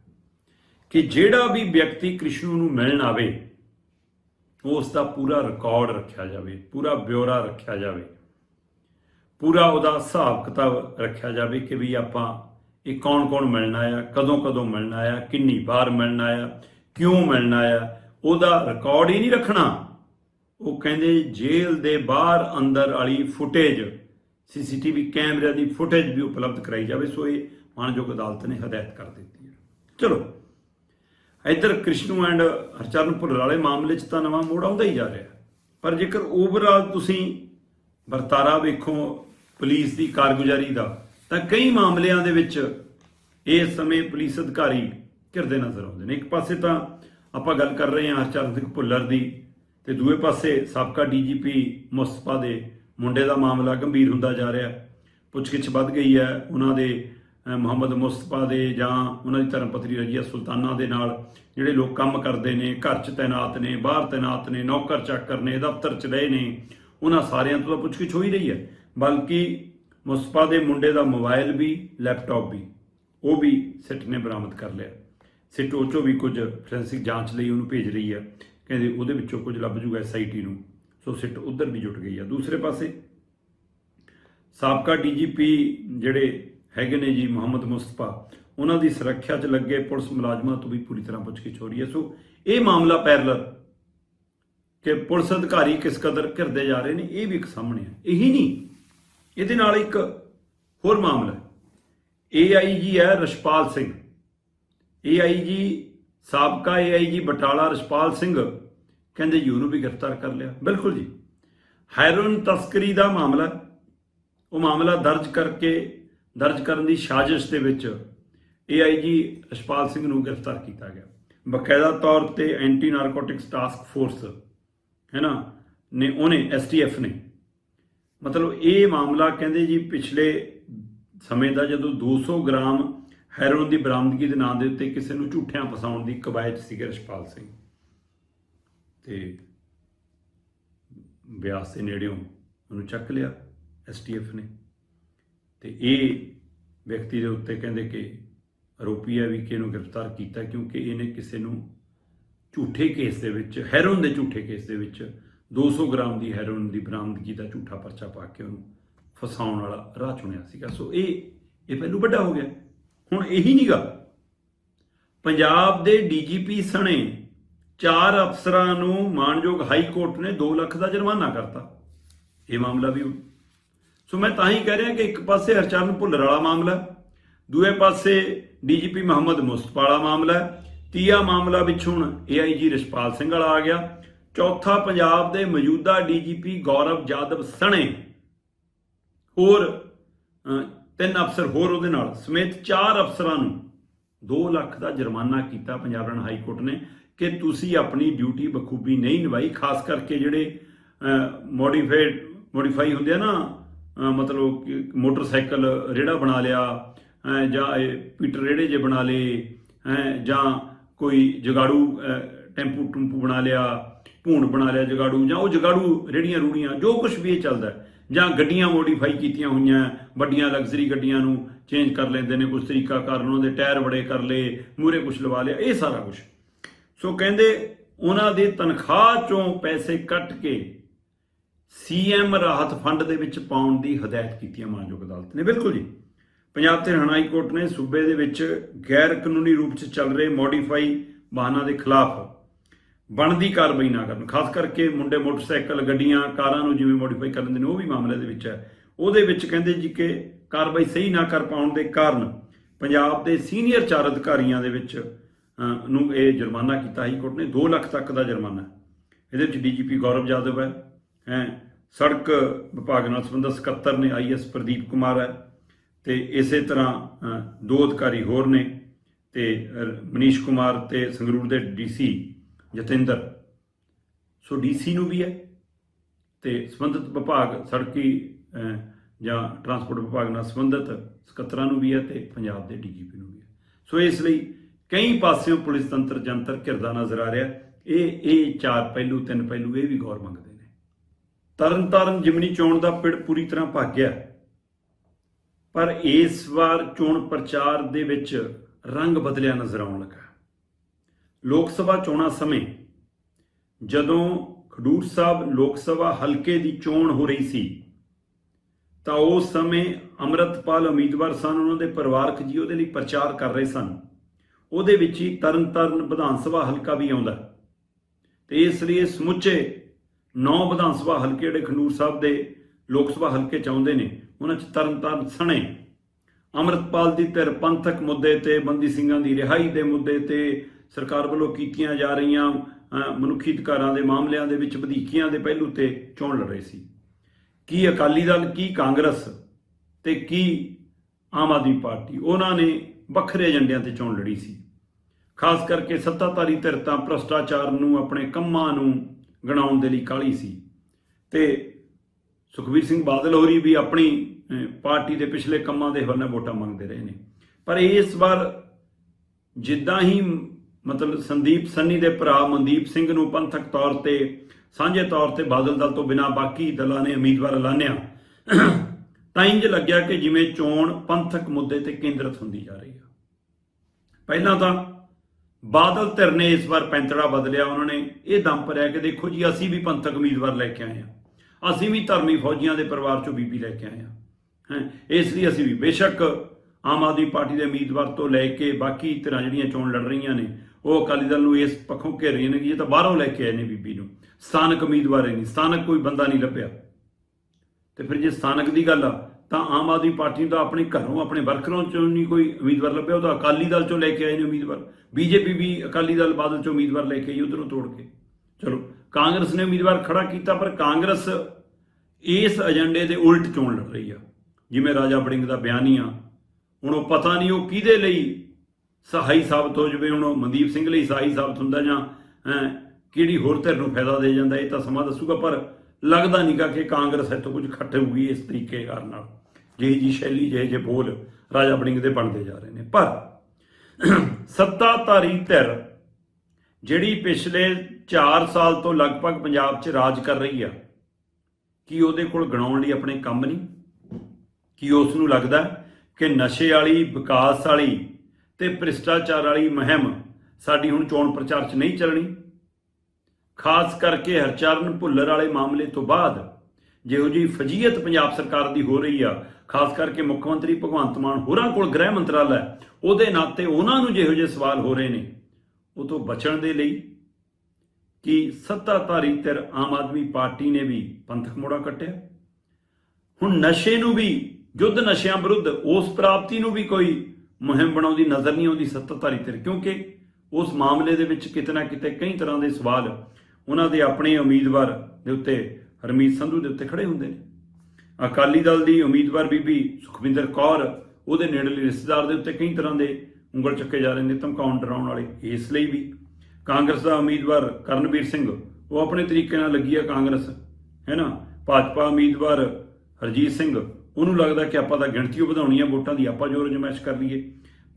ਕਿ ਜਿਹੜਾ ਵੀ ਵਿਅਕਤੀ ਕ੍ਰਿਸ਼ਨ ਨੂੰ ਮਿਲਣ ਆਵੇ, ਉਸ ਦਾ ਪੂਰਾ ਰਿਕਾਰਡ ਰੱਖਿਆ ਜਾਵੇ, ਪੂਰਾ ਬਿਊਰਾ ਰੱਖਿਆ ਜਾਵੇ, ਪੂਰਾ ਉਹਦਾ ਹਿਸਾਬ ਕਿਤਾਬ ਰੱਖਿਆ ਜਾਵੇ ਕਿ ਵੀ ਆਪਾਂ ਇਹ ਕੌਣ-ਕੌਣ ਮਿਲਣ ਆਇਆ, ਕਦੋਂ-ਕਦੋਂ ਮਿਲਣ ਆਇਆ, ਕਿੰਨੀ ਵਾਰ ਮਿਲਣ ਆਇਆ, ਕਿਉਂ ਮਿਲਣ ਆਇਆ, ਉਹਦਾ ਰਿਕਾਰਡ ਹੀ ਨਹੀਂ ਰੱਖਣਾ। ਉਹ ਕਹਿੰਦੇ ਜੇਲ੍ਹ ਦੇ ਬਾਹਰ ਅੰਦਰ ਵਾਲੀ ਫੁਟੇਜ ਸੀਸੀਟੀਵੀ ਕੈਮਰਿਆਂ ਦੀ ਫੁਟੇਜ ਵੀ ਉਪਲਬਧ ਕਰਾਈ ਜਾਵੇ, ਸੋ ਇਹ ਮਾਨਯੋਗ ਅਦਾਲਤ ਨੇ ਹਦਾਇਤ ਕਰ ਦਿੱਤੀ ਹੈ। ਚਲੋ, ਇੱਧਰ ਕ੍ਰਿਸ਼ਨੂ ਐਂਡ ਹਰਚਰਨ ਭੁੱਲਰ ਵਾਲੇ ਮਾਮਲੇ 'ਚ ਤਾਂ ਨਵਾਂ ਮੋੜ ਆਉਂਦਾ ਹੀ ਜਾ ਰਿਹਾ। ਪਰ ਜੇਕਰ ਓਵਰਆਲ ਤੁਸੀਂ ਵਰਤਾਰਾ ਵੇਖੋ ਪੁਲਿਸ ਦੀ ਕਾਰਗੁਜ਼ਾਰੀ ਦਾ, ਤਾਂ ਕਈ ਮਾਮਲਿਆਂ ਦੇ ਵਿੱਚ ਇਸ ਸਮੇਂ ਪੁਲਿਸ ਅਧਿਕਾਰੀ ਘਿਰਦੇ ਨਜ਼ਰ ਆਉਂਦੇ ਨੇ। ਇੱਕ ਪਾਸੇ ਤਾਂ ਆਪਾਂ ਗੱਲ ਕਰ ਰਹੇ ਹਾਂ ਹਰਚਰਨ ਸਿੰਘ ਭੁੱਲਰ ਦੀ ਤੇ ਦੂਏ ਪਾਸੇ ਸਾਬਕਾ ਡੀਜੀਪੀ ਮੁਸਤਫਾ ਦੇ ਮੁੰਡੇ ਦਾ ਮਾਮਲਾ ਗੰਭੀਰ ਹੁੰਦਾ ਜਾ ਰਿਹਾ। ਪੁੱਛਗਿੱਛ ਵੱਧ ਗਈ ਹੈ। ਉਹਨਾਂ ਦੇ ਮੁਹੰਮਦ ਮੁਸਤਫਾ ਦੇ ਜਾਂ ਉਹਨਾਂ ਦੀ ਧਰਮਪਤਨੀ ਰਜੀਆ ਸੁਲਤਾਨਾ ਦੇ ਨਾਲ ਜਿਹੜੇ ਲੋਕ ਕੰਮ ਕਰਦੇ ਨੇ, ਘਰ 'ਚ ਤਾਇਨਾਤ ਨੇ, ਬਾਹਰ ਤੈਨਾਤ ਨੇ, ਨੌਕਰ ਚਾਕਰ ਨੇ, ਦਫ਼ਤਰ 'ਚ ਰਹੇ ਨੇ, ਉਹਨਾਂ ਸਾਰਿਆਂ ਤੋਂ ਤਾਂ ਪੁੱਛਗਿੱਛ ਹੋ ਹੀ ਰਹੀ ਹੈ। ਬਲਕਿ ਮੁਸਤਫਾ ਦੇ ਮੁੰਡੇ ਦਾ ਮੋਬਾਈਲ ਵੀ, ਲੈਪਟਾਪ ਵੀ, ਉਹ ਵੀ ਸਿੱਟ ਨੇ ਬਰਾਮਦ ਕਰ ਲਿਆ। ਸਿੱਟ ਉਹ 'ਚੋਂ ਵੀ ਕੁਝ ਫੋਰੈਂਸਿਕ ਜਾਂਚ ਲਈ ਉਹਨੂੰ ਭੇਜ ਰਹੀ ਹੈ। ਕਹਿੰਦੇ ਉਹਦੇ ਵਿੱਚੋਂ ਕੁਝ ਲੱਭ ਜੂਗਾ ਐਸਆਈਟੀ ਨੂੰ। ਸੋ ਸਿੱਟ ਉਧਰ ਵੀ ਜੁਟ ਗਈ ਆ। ਦੂਸਰੇ ਪਾਸੇ ਸਾਬਕਾ ਡੀਜੀਪੀ ਜਿਹੜੇ ਹੈਗੇ ਨੇ ਜੀ, ਮੁਹੰਮਦ ਮੁਸਤਫਾ, ਉਹਨਾਂ ਦੀ ਸੁਰੱਖਿਆ 'ਚ ਲੱਗੇ ਪੁਲਿਸ ਮੁਲਾਜ਼ਮਾਂ ਤੋਂ ਵੀ ਪੂਰੀ ਤਰ੍ਹਾਂ ਪੁੱਛਗਿੱਛ ਹੋ ਰਹੀ ਹੈ। ਸੋ ਇਹ ਮਾਮਲਾ ਪੈਰਲਲ ਕਿ ਪੁਲਿਸ ਅਧਿਕਾਰੀ ਕਿਸ ਕਦਰ ਘਿਰਦੇ ਜਾ ਰਹੇ ਨੇ, ਇਹ ਵੀ ਇੱਕ ਸਾਹਮਣੇ ਹੈ ਇਹੀ ਨਹੀਂ, ਇਹਦੇ ਨਾਲ ਇੱਕ ਹੋਰ ਮਾਮਲਾ ਹੈ। ਏਆਈਜੀ ਹੈ ਰਸ਼ਪਾਲ ਸਿੰਘ। ਏਆਈਜੀ ਸਾਬਕਾ ਏਆਈਜੀ ਬਟਾਲਾ ਰਸ਼ਪਾਲ ਸਿੰਘ ਕਹਿੰਦੇ ਯੂ ਨੂੰ ਵੀ ਗ੍ਰਿਫਤਾਰ ਕਰ ਲਿਆ। ਬਿਲਕੁਲ ਜੀ। ਹੈਰੋਇਨ ਤਸਕਰੀ ਦਾ ਮਾਮਲਾ, ਉਹ ਮਾਮਲਾ ਦਰਜ ਕਰਕੇ, ਦਰਜ ਕਰਨ ਦੀ ਸਾਜ਼ਿਸ਼ ਦੇ ਵਿੱਚ ਏਆਈਜੀ ਰਸ਼ਪਾਲ ਸਿੰਘ ਨੂੰ ਗ੍ਰਿਫਤਾਰ ਕੀਤਾ ਗਿਆ। ਬਕਾਇਦਾ ਤੌਰ ਤੇ ਐਂਟੀ ਨਾਰਕੋਟਿਕਸ ਟਾਸਕ ਫੋਰਸ, ਹੈ ਨਾ, ਨੇ ਉਹਨੇ ਐਸਟੀਐਫ ਨੇ। ਮਤਲਬ ਇਹ ਮਾਮਲਾ ਕਹਿੰਦੇ ਜੀ ਪਿਛਲੇ ਸਮੇਂ ਦਾ ਜਦੋਂ 200 ਗ੍ਰਾਮ ਹੈਰੋਇਨ ਦੀ ਬਰਾਮਦਗੀ ਦੇ ਨਾਂ ਦੇ ਉੱਤੇ ਕਿਸੇ ਨੂੰ ਝੂਠਿਆਂ ਫਸਾਉਣ ਦੀ ਕਵਾਇਦ ਸੀਗੇ ਰਸ਼ਪਾਲ ਸਿੰਘ। ਤੇ ਬਿਆਸ ਦੇ ਨੇੜਿਓਂ ਉਹਨੂੰ ਚੱਕ ਲਿਆ ਐਸਟੀਐਫ ਨੇ। ਤੇ ਇਹ ਵਿਅਕਤੀ ਦੇ ਉੱਤੇ ਕਹਿੰਦੇ ਕਿ ਆਰੋਪੀ ਹੈ ਵੀ ਕਿ ਇਹਨੂੰ ਗ੍ਰਿਫਤਾਰ ਕੀਤਾ ਕਿਉਂਕਿ ਇਹਨੇ ਕਿਸੇ ਨੂੰ ਝੂਠੇ ਕੇਸ ਦੇ ਵਿੱਚ, ਹੈਰੋਇਨ ਦੇ ਝੂਠੇ ਕੇਸ ਦੇ ਵਿੱਚ 200 ਗ੍ਰਾਮ ਦੀ ਹੈਰੋਇਨ ਦੀ ਬਰਾਮਦਗੀ ਦਾ ਝੂਠਾ ਪਰਚਾ ਪਾ ਕੇ ਉਹਨੂੰ ਫਸਾਉਣ ਵਾਲਾ ਰਾਹ ਚੁਣਿਆ ਸੀਗਾ। ਸੋ ਇਹ ਇਹ ਪਹਿਲੂ ਵੱਡਾ ਹੋ ਗਿਆ। ਹੁਣ ਇਹੀ ਨਹੀਂਗਾ ਪੰਜਾਬ ਦੇ ਡੀਜੀਪੀ ਸਣੇ ਚਾਰ ਅਫਸਰਾਂ ਨੂੰ ਮਾਨਯੋਗ ਹਾਈ ਕੋਰਟ ਨੇ 2 ਲੱਖ ਦਾ ਜੁਰਮਾਨਾ ਕਰਤਾ। ਇਹ ਮਾਮਲਾ ਵੀ ਸੋ ਮੈਂ ਤਾਂ ਹੀ ਕਹਿ ਰਿਹਾ ਕਿ ਇੱਕ ਪਾਸੇ ਹਰਚਰਨ ਭੁੱਲਰ ਵਾਲਾ ਮਾਮਲਾ ਦੂਏ ਪਾਸੇ ਡੀਜੀਪੀ ਮੁਹੰਮਦ ਮੁਸਤਫਾ ਵਾਲਾ ਮਾਮਲਾ ਤੀਆ ਮਾਮਲਾ ਵਿੱਚ ਹੁਣ ਏਆਈਜੀ ਰਿਸ਼ਪਾਲ ਸਿੰਘ ਵਾਲਾ ਆ ਗਿਆ। ਚੌਥਾ ਪੰਜਾਬ ਦੇ ਮੌਜੂਦਾ ਡੀਜੀਪੀ ਗੌਰਵ ਜਾਦਵ ਸਣੇ। ਹੋਰ ਤਿੰਨ ਅਫਸਰ ਹੋਰ ਉਹਦੇ ਨਾਲ ਸਮੇਤ ਚਾਰ ਅਫਸਰਾਂ ਨੂੰ 2 ਲੱਖ ਦਾ ਜੁਰਮਾਨਾ ਕੀਤਾ ਪੰਜਾਬ ਰਣ ਹਾਈ ਕੋਰਟ ਨੇ ਕਿ ਤੁਸੀਂ ਆਪਣੀ ਡਿਊਟੀ ਬਖੂਬੀ ਨਹੀਂ ਨਿਭਾਈ ਖਾਸ ਕਰਕੇ ਜਿਹੜੇ ਮੋਡੀਫਾਈਡ ਮੋਡੀਫਾਈ ਹੁੰਦੇ ਆ ਨਾ ਮਤਲਬ ਕਿ ਮੋਟਰਸਾਈਕਲ ਰੇੜਾ ਬਣਾ ਲਿਆ ਅਹ, ਜਾਂ ਇਹ ਪੀਟਰ ਰੇੜੇ ਜੇ ਬਣਾ ਲਏ ਹੈਂ, ਜਾਂ ਕੋਈ ਜਗਾੜੂ ਟੈਂਪੂ ਟੁੰਪੂ ਬਣਾ ਲਿਆ ਭੂਣ ਬਣਾ ਲਿਆ ਜਗਾੜੂ ਜਾਂ ਉਹ ਜਗਾੜੂ ਰੇੜੀਆਂ ਰੂੜੀਆਂ ਜੋ ਕੁਝ ਵੀ ਇਹ ਚੱਲਦਾ ਹੈ। ਜਾਂ ਗੱਡੀਆਂ ਮੋਡੀਫਾਈ ਕੀਤੀਆਂ ਹੋਈਆਂ, ਵੱਡੀਆਂ ਲਗਜ਼ਰੀ ਗੱਡੀਆਂ ਨੂੰ ਚੇਂਜ ਕਰ ਲੈਂਦੇ ਨੇ ਕੁਝ ਤਰੀਕਾ ਕਰਨ ਉਹਨਾਂ ਦੇ ਟਾਇਰ ਬੜੇ ਕਰ ਲਏ ਮੂਰੇ ਕੁਝ ਲਵਾ ਲਿਆ, ਇਹ ਸਾਰਾ ਕੁਝ ਸੋ ਕਹਿੰਦੇ ਉਹਨਾਂ ਦੀ ਤਨਖਾਹ ਚੋਂ ਪੈਸੇ ਕੱਟ ਕੇ ਸੀਐਮ ਰਾਹਤ ਫੰਡ ਦੇ ਵਿੱਚ ਪਾਉਣ ਦੀ ਹਦਾਇਤ ਕੀਤੀ ਹੈ ਮਾਨਯੋਗ ਅਦਾਲਤ ਨੇ। ਬਿਲਕੁਲ ਜੀ। ਪੰਜਾਬ ਤੇ ਹਰਿਆਣਾ ਹਾਈ ਕੋਰਟ ਨੇ ਸੂਬੇ ਦੇ ਵਿੱਚ ਗੈਰ ਕਾਨੂੰਨੀ ਰੂਪ 'ਚ ਚੱਲ ਰਹੇ ਮੋਡੀਫਾਈ ਵਾਹਨਾਂ ਦੇ ਖਿਲਾਫ ਬਣਦੀ ਕਾਰਵਾਈ ਨਾ ਕਰਨ। ਖਾਸ ਕਰਕੇ ਮੁੰਡੇ ਮੋਟਰਸਾਈਕਲ, ਗੱਡੀਆਂ, ਕਾਰਾਂ ਨੂੰ ਜਿਵੇਂ ਮੋਡੀਫਾਈ ਕਰਨ ਲੈਂਦੇ ਨੇ, ਉਹ ਵੀ ਮਾਮਲੇ ਦੇ ਵਿੱਚ ਹੈ। ਉਹਦੇ ਵਿੱਚ ਕਹਿੰਦੇ ਜੀ ਕਿ ਕਾਰਵਾਈ ਸਹੀ ਨਾ ਕਰ ਪਾਉਣ ਦੇ ਕਾਰਨ ਪੰਜਾਬ ਦੇ ਸੀਨੀਅਰ ਚਾਰ ਅਧਿਕਾਰੀਆਂ ਦੇ ਵਿੱਚ ਨੂੰ ਇਹ ਜੁਰਮਾਨਾ ਕੀਤਾ ਹਾਈ ਕੋਰਟ ਨੇ। 2 ਲੱਖ ਤੱਕ ਦਾ ਜੁਰਮਾਨਾ ਇਹਦੇ ਵਿੱਚ ਡੀਜੀਪੀ ਗੌਰਵ ਯਾਦਵ ਹੈ ਹੈ, ਸੜਕ ਵਿਭਾਗ ਨਾਲ ਸੰਬੰਧਿਤ ਸਕੱਤਰ ਨੇ ਆਈਐਸ ਪ੍ਰਦੀਪ ਕੁਮਾਰ ਹੈ ਤੇ ਇਸੇ ਤਰ੍ਹਾਂ ਦੋ ਅਧਿਕਾਰੀ ਹੋਰ ਨੇ ਤੇ ਮਨੀਸ਼ ਕੁਮਾਰ ਤੇ ਸੰਗਰੂਰ ਦੇ ਡੀਸੀ ਜਤਿੰਦਰ, ਸੋ ਡੀਸੀ ਨੂੰ ਵੀ ਹੈ ਤੇ ਸੰਬੰਧਿਤ ਵਿਭਾਗ ਸੜਕੀ ਜਾਂ ਟਰਾਂਸਪੋਰਟ ਵਿਭਾਗ ਨਾਲ ਸੰਬੰਧਿਤ ਸਕੱਤਰਾਂ ਨੂੰ ਵੀ ਹੈ ਤੇ ਪੰਜਾਬ ਦੇ ਡੀਜੀਪੀ ਨੂੰ ਵੀ ਹੈ। ਸੋ ਇਸ ਲਈ ਕਈ ਪਾਸਿਓਂ ਪੁਲਿਸ ਤੰਤਰ ਜੰਤਰ ਘਿਰਦਾ ਨਜ਼ਰ ਆ ਰਿਹਾ। ਇਹ ਇਹ ਚਾਰ ਪਹਿਲੂ, ਤਿੰਨ ਪਹਿਲੂ ਇਹ ਵੀ ਗੌਰ ਮੰਗਦੇ ਨੇ। ਤਰਨਤਾਰਨ ਜਿਮਨੀ ਚੋਣ ਦਾ ਪਿੜ ਪੂਰੀ ਤਰ੍ਹਾਂ ਭੱਗ ਗਿਆ। ਪਰ ਇਸ ਵਾਰ ਚੋਣ ਪ੍ਰਚਾਰ ਦੇ ਵਿੱਚ ਰੰਗ ਬਦਲਿਆ ਨਜ਼ਰ ਆਉਣ ਲੱਗਾ। ਲੋਕ ਸਭਾ ਚੋਣਾਂ ਸਮੇਂ ਜਦੋਂ ਖਡੂਰ ਸਾਹਿਬ ਲੋਕ ਸਭਾ ਹਲਕੇ ਦੀ ਚੋਣ ਹੋ ਰਹੀ ਸੀ, ਤਾਂ ਉਸ ਸਮੇਂ ਅੰਮ੍ਰਿਤਪਾਲ ਉਮੀਦਵਾਰ ਸਨ, ਉਹਨਾਂ ਦੇ ਪਰਿਵਾਰਕ ਜੀ ਉਹਦੇ ਲਈ ਪ੍ਰਚਾਰ ਕਰ ਰਹੇ ਸਨ। ਉਹਦੇ ਵਿੱਚ ਹੀ ਤਰਨਤਾਰਨ ਵਿਧਾਨ ਸਭਾ ਹਲਕਾ ਵੀ ਆਉਂਦਾ। ਤੇ ਇਸ ਲਈ ਸਮੁੱਚੇ ਨੌ ਵਿਧਾਨ ਸਭਾ ਹਲਕੇ ਜਿਹੜੇ ਖਡੂਰ ਸਾਹਿਬ ਦੇ ਲੋਕ ਸਭਾ ਹਲਕੇ ਚ ਆਉਂਦੇ ਨੇ, ਉਹਨਾਂ ਚ ਤਰਨਤਾਰਨ ਸਣੇ। ਅੰਮ੍ਰਿਤਪਾਲ ਦੀ ਧਿਰ ਪੰਥਕ ਮੁੱਦੇ ਤੇ, ਬੰਦੀ ਸਿੰਘਾਂ ਦੀ ਰਿਹਾਈ ਦੇ ਮੁੱਦੇ ਤੇ ਸਰਕਾਰ ਵੱਲੋਂ ਕੀਤੀਆਂ ਜਾ ਰਹੀਆਂ ਮਨੁੱਖੀ ਅਧਿਕਾਰਾਂ ਦੇ ਮਾਮਲਿਆਂ ਦੇ ਵਿੱਚ ਵਧੀਕੀਆਂ ਦੇ ਪਹਿਲੂ ਤੇ ਚੋਣ ਲੜ ਰਹੇ ਸੀ। ਕੀ ਅਕਾਲੀ ਦਲ, ਕੀ ਕਾਂਗਰਸ ਤੇ ਕੀ ਆਮ ਆਦਮੀ ਪਾਰਟੀ, ਉਹਨਾਂ ਨੇ ਵੱਖਰੇ ਏਜੰਡਿਆਂ ਤੇ ਚੋਣ ਲੜੀ ਸੀ। ਖਾਸ ਕਰਕੇ ਸੱਤਾਧਾਰੀ ਧਿਰ ਤਾਂ ਭ੍ਰਸ਼ਟਾਚਾਰ ਨੂੰ ਆਪਣੇ ਕੰਮਾਂ ਨੂੰ ਗਣਾਉਣ ਦੇ ਲਈ ਕਾਲੀ ਸੀ। ਤੇ ਸੁਖਬੀਰ ਸਿੰਘ ਬਾਦਲ ਹੋਰੀ ਵੀ ਆਪਣੀ ਪਾਰਟੀ ਦੇ ਪਿਛਲੇ ਕੰਮਾਂ ਦੇ ਹਵਾਲੇ ਵੋਟਾਂ ਮੰਗਦੇ ਰਹੇ ਨੇ। ਪਰ ਇਸ ਵਾਰ ਜਿੱਦਾਂ ਹੀ ਮਤਲਬ ਸੰਦੀਪ ਸੰਨੀ ਦੇ ਭਰਾ ਮਨਦੀਪ ਸਿੰਘ ਨੂੰ ਪੰਥਕ ਤੌਰ ਤੇ, ਸਾਂਝੇ ਤੌਰ ਤੇ ਬਾਦਲ ਦਲ ਤੋਂ ਬਿਨਾਂ ਬਾਕੀ ਦਲਾਂ ਨੇ ਉਮੀਦਵਾਰ ਐਲਾਨਿਆ। ਤਾਂ ਇੰਜ ਲੱਗਿਆ ਕਿ ਜਿਵੇਂ ਚੋਣ ਪੰਥਕ ਮੁੱਦੇ ਤੇ ਕੇਂਦਰਿਤ ਹੁੰਦੀ ਜਾ ਰਹੀ ਹੈ ਪਹਿਲਾਂ ਤਾਂ ਬਾਦਲ ਧਿਰ ਨੇ ਇਸ ਵਾਰ ਪੈਂਤੜਾ ਬਦਲਿਆ ਉਹਨਾਂ ਨੇ। ਇਹ ਦਮ ਭਰਿਆ ਕਿ ਦੇਖੋ ਜੀ, ਅਸੀਂ ਵੀ ਪੰਥਕ ਉਮੀਦਵਾਰ ਲੈ ਕੇ ਆਏ ਹਾਂ ਅਸੀਂ ਵੀ ਧਰਮੀ ਫੌਜੀਆਂ ਦੇ ਪਰਿਵਾਰ ਚੋਂ ਬੀਬੀ ਲੈ ਕੇ ਆਏ ਹਾਂ ਹੈ, ਇਸ ਲਈ ਅਸੀਂ ਵੀ ਬੇਸ਼ੱਕ ਆਮ ਆਦਮੀ ਪਾਰਟੀ ਦੇ ਉਮੀਦਵਾਰ ਤੋਂ ਲੈ ਕੇ ਬਾਕੀ ਧਿਰਾਂ ਜਿਹੜੀਆਂ ਚੋਣ ਲੜ ਰਹੀਆਂ ਨੇ ਉਹ ਅਕਾਲੀ ਦਲ ਨੂੰ ਇਸ ਪੱਖੋਂ ਘੇਰ ਰਹੀਆਂ ਨੇ ਕਿ ਇਹ ਤਾਂ ਬਾਹਰੋਂ ਲੈ ਕੇ ਆਏ ਨੇ ਬੀਬੀ ਨੂੰ। ਸਥਾਨਕ ਉਮੀਦਵਾਰ ਹੀ ਨਹੀਂ, ਸਥਾਨਕ ਕੋਈ ਬੰਦਾ ਨਹੀਂ ਲੱਭਿਆ। ਤੇ ਫਿਰ ਜੇ ਸਥਾਨਕ ਦੀ ਗੱਲ ਆ, ਤਾਂ ਆਮ ਆਦਮੀ ਪਾਰਟੀ ਨੂੰ ਤਾਂ ਆਪਣੇ ਘਰੋਂ, ਆਪਣੇ ਵਰਕਰਾਂ ਚੋਂ ਨਹੀਂ ਕੋਈ ਉਮੀਦਵਾਰ ਲੱਭਿਆ ਉਹਦਾ ਅਕਾਲੀ ਦਲ ਚੋਂ ਲੈ ਕੇ ਆਏ ਨੇ ਉਮੀਦਵਾਰ। ਬੀਜੇਪੀ ਵੀ ਅਕਾਲੀ ਦਲ ਬਾਦਲ ਚੋਂ ਉਮੀਦਵਾਰ ਲੈ ਕੇ ਆਈ, ਉਧਰੋਂ ਤੋੜ ਕੇ। ਚਲੋ, ਕਾਂਗਰਸ ਨੇ ਉਮੀਦਵਾਰ ਖੜਾ ਕੀਤਾ, ਪਰ ਕਾਂਗਰਸ ਇਸ ਏਜੰਡੇ ਦੇ ਉਲਟ ਚੋਣ ਲੜ ਰਹੀ ਆ। ਜਿਵੇਂ ਰਾਜਾ ਬੜਿੰਗ ਦਾ ਬਿਆਨ ਹੀ ਆ। ਹੁਣ ਉਹ ਪਤਾ ਨਹੀਂ ਉਹ ਕਿਹਦੇ ਲਈ ਸਹਾਈ ਸਾਬਤ ਹੋ ਜਵੇ। ਹੁਣ ਉਹ ਮਨਦੀਪ ਸਿੰਘ ਲਈ ਸਹਾਈ ਸਾਬਤ ਹੁੰਦਾ ਜਾਂ ਹੈਂ, ਕਿਹੜੀ ਹੋਰ ਧਿਰ ਨੂੰ ਫਾਇਦਾ ਦੇ ਜਾਂਦਾ ਇਹ ਤਾਂ ਸਮਾਂ ਦੱਸੂਗਾ ਪਰ ਲੱਗਦਾ ਨਹੀਂਗਾ ਕਿ ਕਾਂਗਰਸ ਇੱਥੋਂ ਕੁਝ ਖੱਟੇਗੀ ਇਸ ਤਰੀਕੇ ਕਰ ਨਾਲ। ਜਿਹੀ ਜੀ ਸ਼ੈਲੀ ਜਿਹੇ ਜੇ ਬੋਲ ਰਾਜਾ ਬੜਿੰਗ ਦੇ ਬਣਦੇ ਜਾ ਰਹੇ ਨੇ। ਪਰ ਸੱਤਾਧਾਰੀ ਧਿਰ ਜਿਹੜੀ ਪਿਛਲੇ 4 ਸਾਲ ਤੋਂ ਲਗਭਗ ਪੰਜਾਬ 'ਚ ਰਾਜ ਕਰ ਰਹੀ ਆ ਕੀ ਉਹਦੇ ਕੋਲ ਗਣਾਉਣ ਲਈ ਆਪਣੇ ਕੰਮ ਨਹੀਂ ਕੀ ਉਸ ਨੂੰ ਲੱਗਦਾ ਕਿ ਨਸ਼ੇ ਵਾਲੀ ਵਿਕਾਸ ਵਾਲੀ ਤੇ ਭ੍ਰਿਸ਼ਟਾਚਾਰ ਵਾਲੀ ਮੁਹਿੰਮ ਸਾਡੀ ਹੁਣ ਚੋਣ ਪ੍ਰਚਾਰ 'ਚ ਨਹੀਂ ਚੱਲਣੀ। ਖਾਸ ਕਰਕੇ ਹਰਚਰਨ ਭੁੱਲਰ ਵਾਲੇ ਮਾਮਲੇ ਤੋਂ ਬਾਅਦ ਜਿਹੋ ਜੀ ਫਜੀਅਤ ਪੰਜਾਬ ਸਰਕਾਰ ਦੀ ਹੋ ਰਹੀ ਆ, ਖਾਸ ਕਰਕੇ ਮੁੱਖ ਮੰਤਰੀ ਭਗਵੰਤ ਮਾਨ ਹੋਰਾਂ ਕੋਲ ਗ੍ਰਹਿ ਮੰਤਰਾਲਾ ਉਹਦੇ ਨਾਤੇ ਉਹਨਾਂ ਨੂੰ ਜਿਹੋ ਜਿਹੇ ਸਵਾਲ ਹੋ ਰਹੇ ਨੇ, ਉਹ ਤੋਂ ਬਚਣ ਦੇ ਲਈ ਕਿ ਸੱਤਾਧਾਰੀ ਧਿਰ ਆਮ ਆਦਮੀ ਪਾਰਟੀ ਨੇ ਵੀ ਪੰਥਕ ਮੋੜਾ ਕੱਟਿਆ। ਹੁਣ ਨਸ਼ੇ ਨੂੰ ਵੀ, ਯੁੱਧ ਨਸ਼ਿਆਂ ਵਿਰੁੱਧ ਉਸ ਪ੍ਰਾਪਤੀ ਨੂੰ ਵੀ ਕੋਈ ਮੁਹਿੰਮ ਬਣਾਉਂਦੀ ਨਜ਼ਰ ਨਹੀਂ ਆਉਂਦੀ, ਸੱਤਾਧਾਰੀ ਧਿਰ। ਕਿਉਂਕਿ ਉਸ ਮਾਮਲੇ ਦੇ ਵਿੱਚ ਕਿਤੇ ਨਾ ਕਿਤੇ ਕਈ ਤਰ੍ਹਾਂ ਦੇ ਸਵਾਲ ਉਹਨਾਂ ਦੇ ਆਪਣੇ ਉਮੀਦਵਾਰ ਦੇ ਉੱਤੇ, ਹਰਮੀਤ ਸੰਧੂ ਦੇ ਉੱਤੇ ਖੜੇ ਹੁੰਦੇ ਨੇ। ਅਕਾਲੀ ਦਲ ਦੀ ਉਮੀਦਵਾਰ ਬੀਬੀ ਸੁਖਵਿੰਦਰ ਕੌਰ, ਉਹਦੇ ਨੇੜਲੇ ਰਿਸ਼ਤੇਦਾਰ ਦੇ ਉੱਤੇ ਕਈ ਤਰ੍ਹਾਂ ਦੇ ਉਂਗਲ ਚੱਕੇ ਜਾ ਰਹੇ ਨੇ, ਧਮਕਾਉਣ ਡਰਾਉਣ ਵਾਲੇ, ਇਸ ਲਈ ਵੀ ਕਾਂਗਰਸ ਦਾ ਉਮੀਦਵਾਰ ਕਰਨਵੀਰ ਸਿੰਘ, ਉਹ ਆਪਣੇ ਤਰੀਕੇ ਨਾਲ ਲੱਗੀ ਆ ਕਾਂਗਰਸ, ਹੈ ਨਾ? ਭਾਜਪਾ ਉਮੀਦਵਾਰ ਹਰਜੀਤ ਸਿੰਘ ਉਹਨੂੰ ਲੱਗਦਾ ਕਿ ਆਪਾਂ ਤਾਂ ਗਿਣਤੀ ਉਹ ਵਧਾਉਣੀ ਆ, ਵੋਟਾਂ ਦੀ ਆਪਾਂ ਜੋਰ ਜਮੈਸ਼ ਕਰ ਲਈਏ।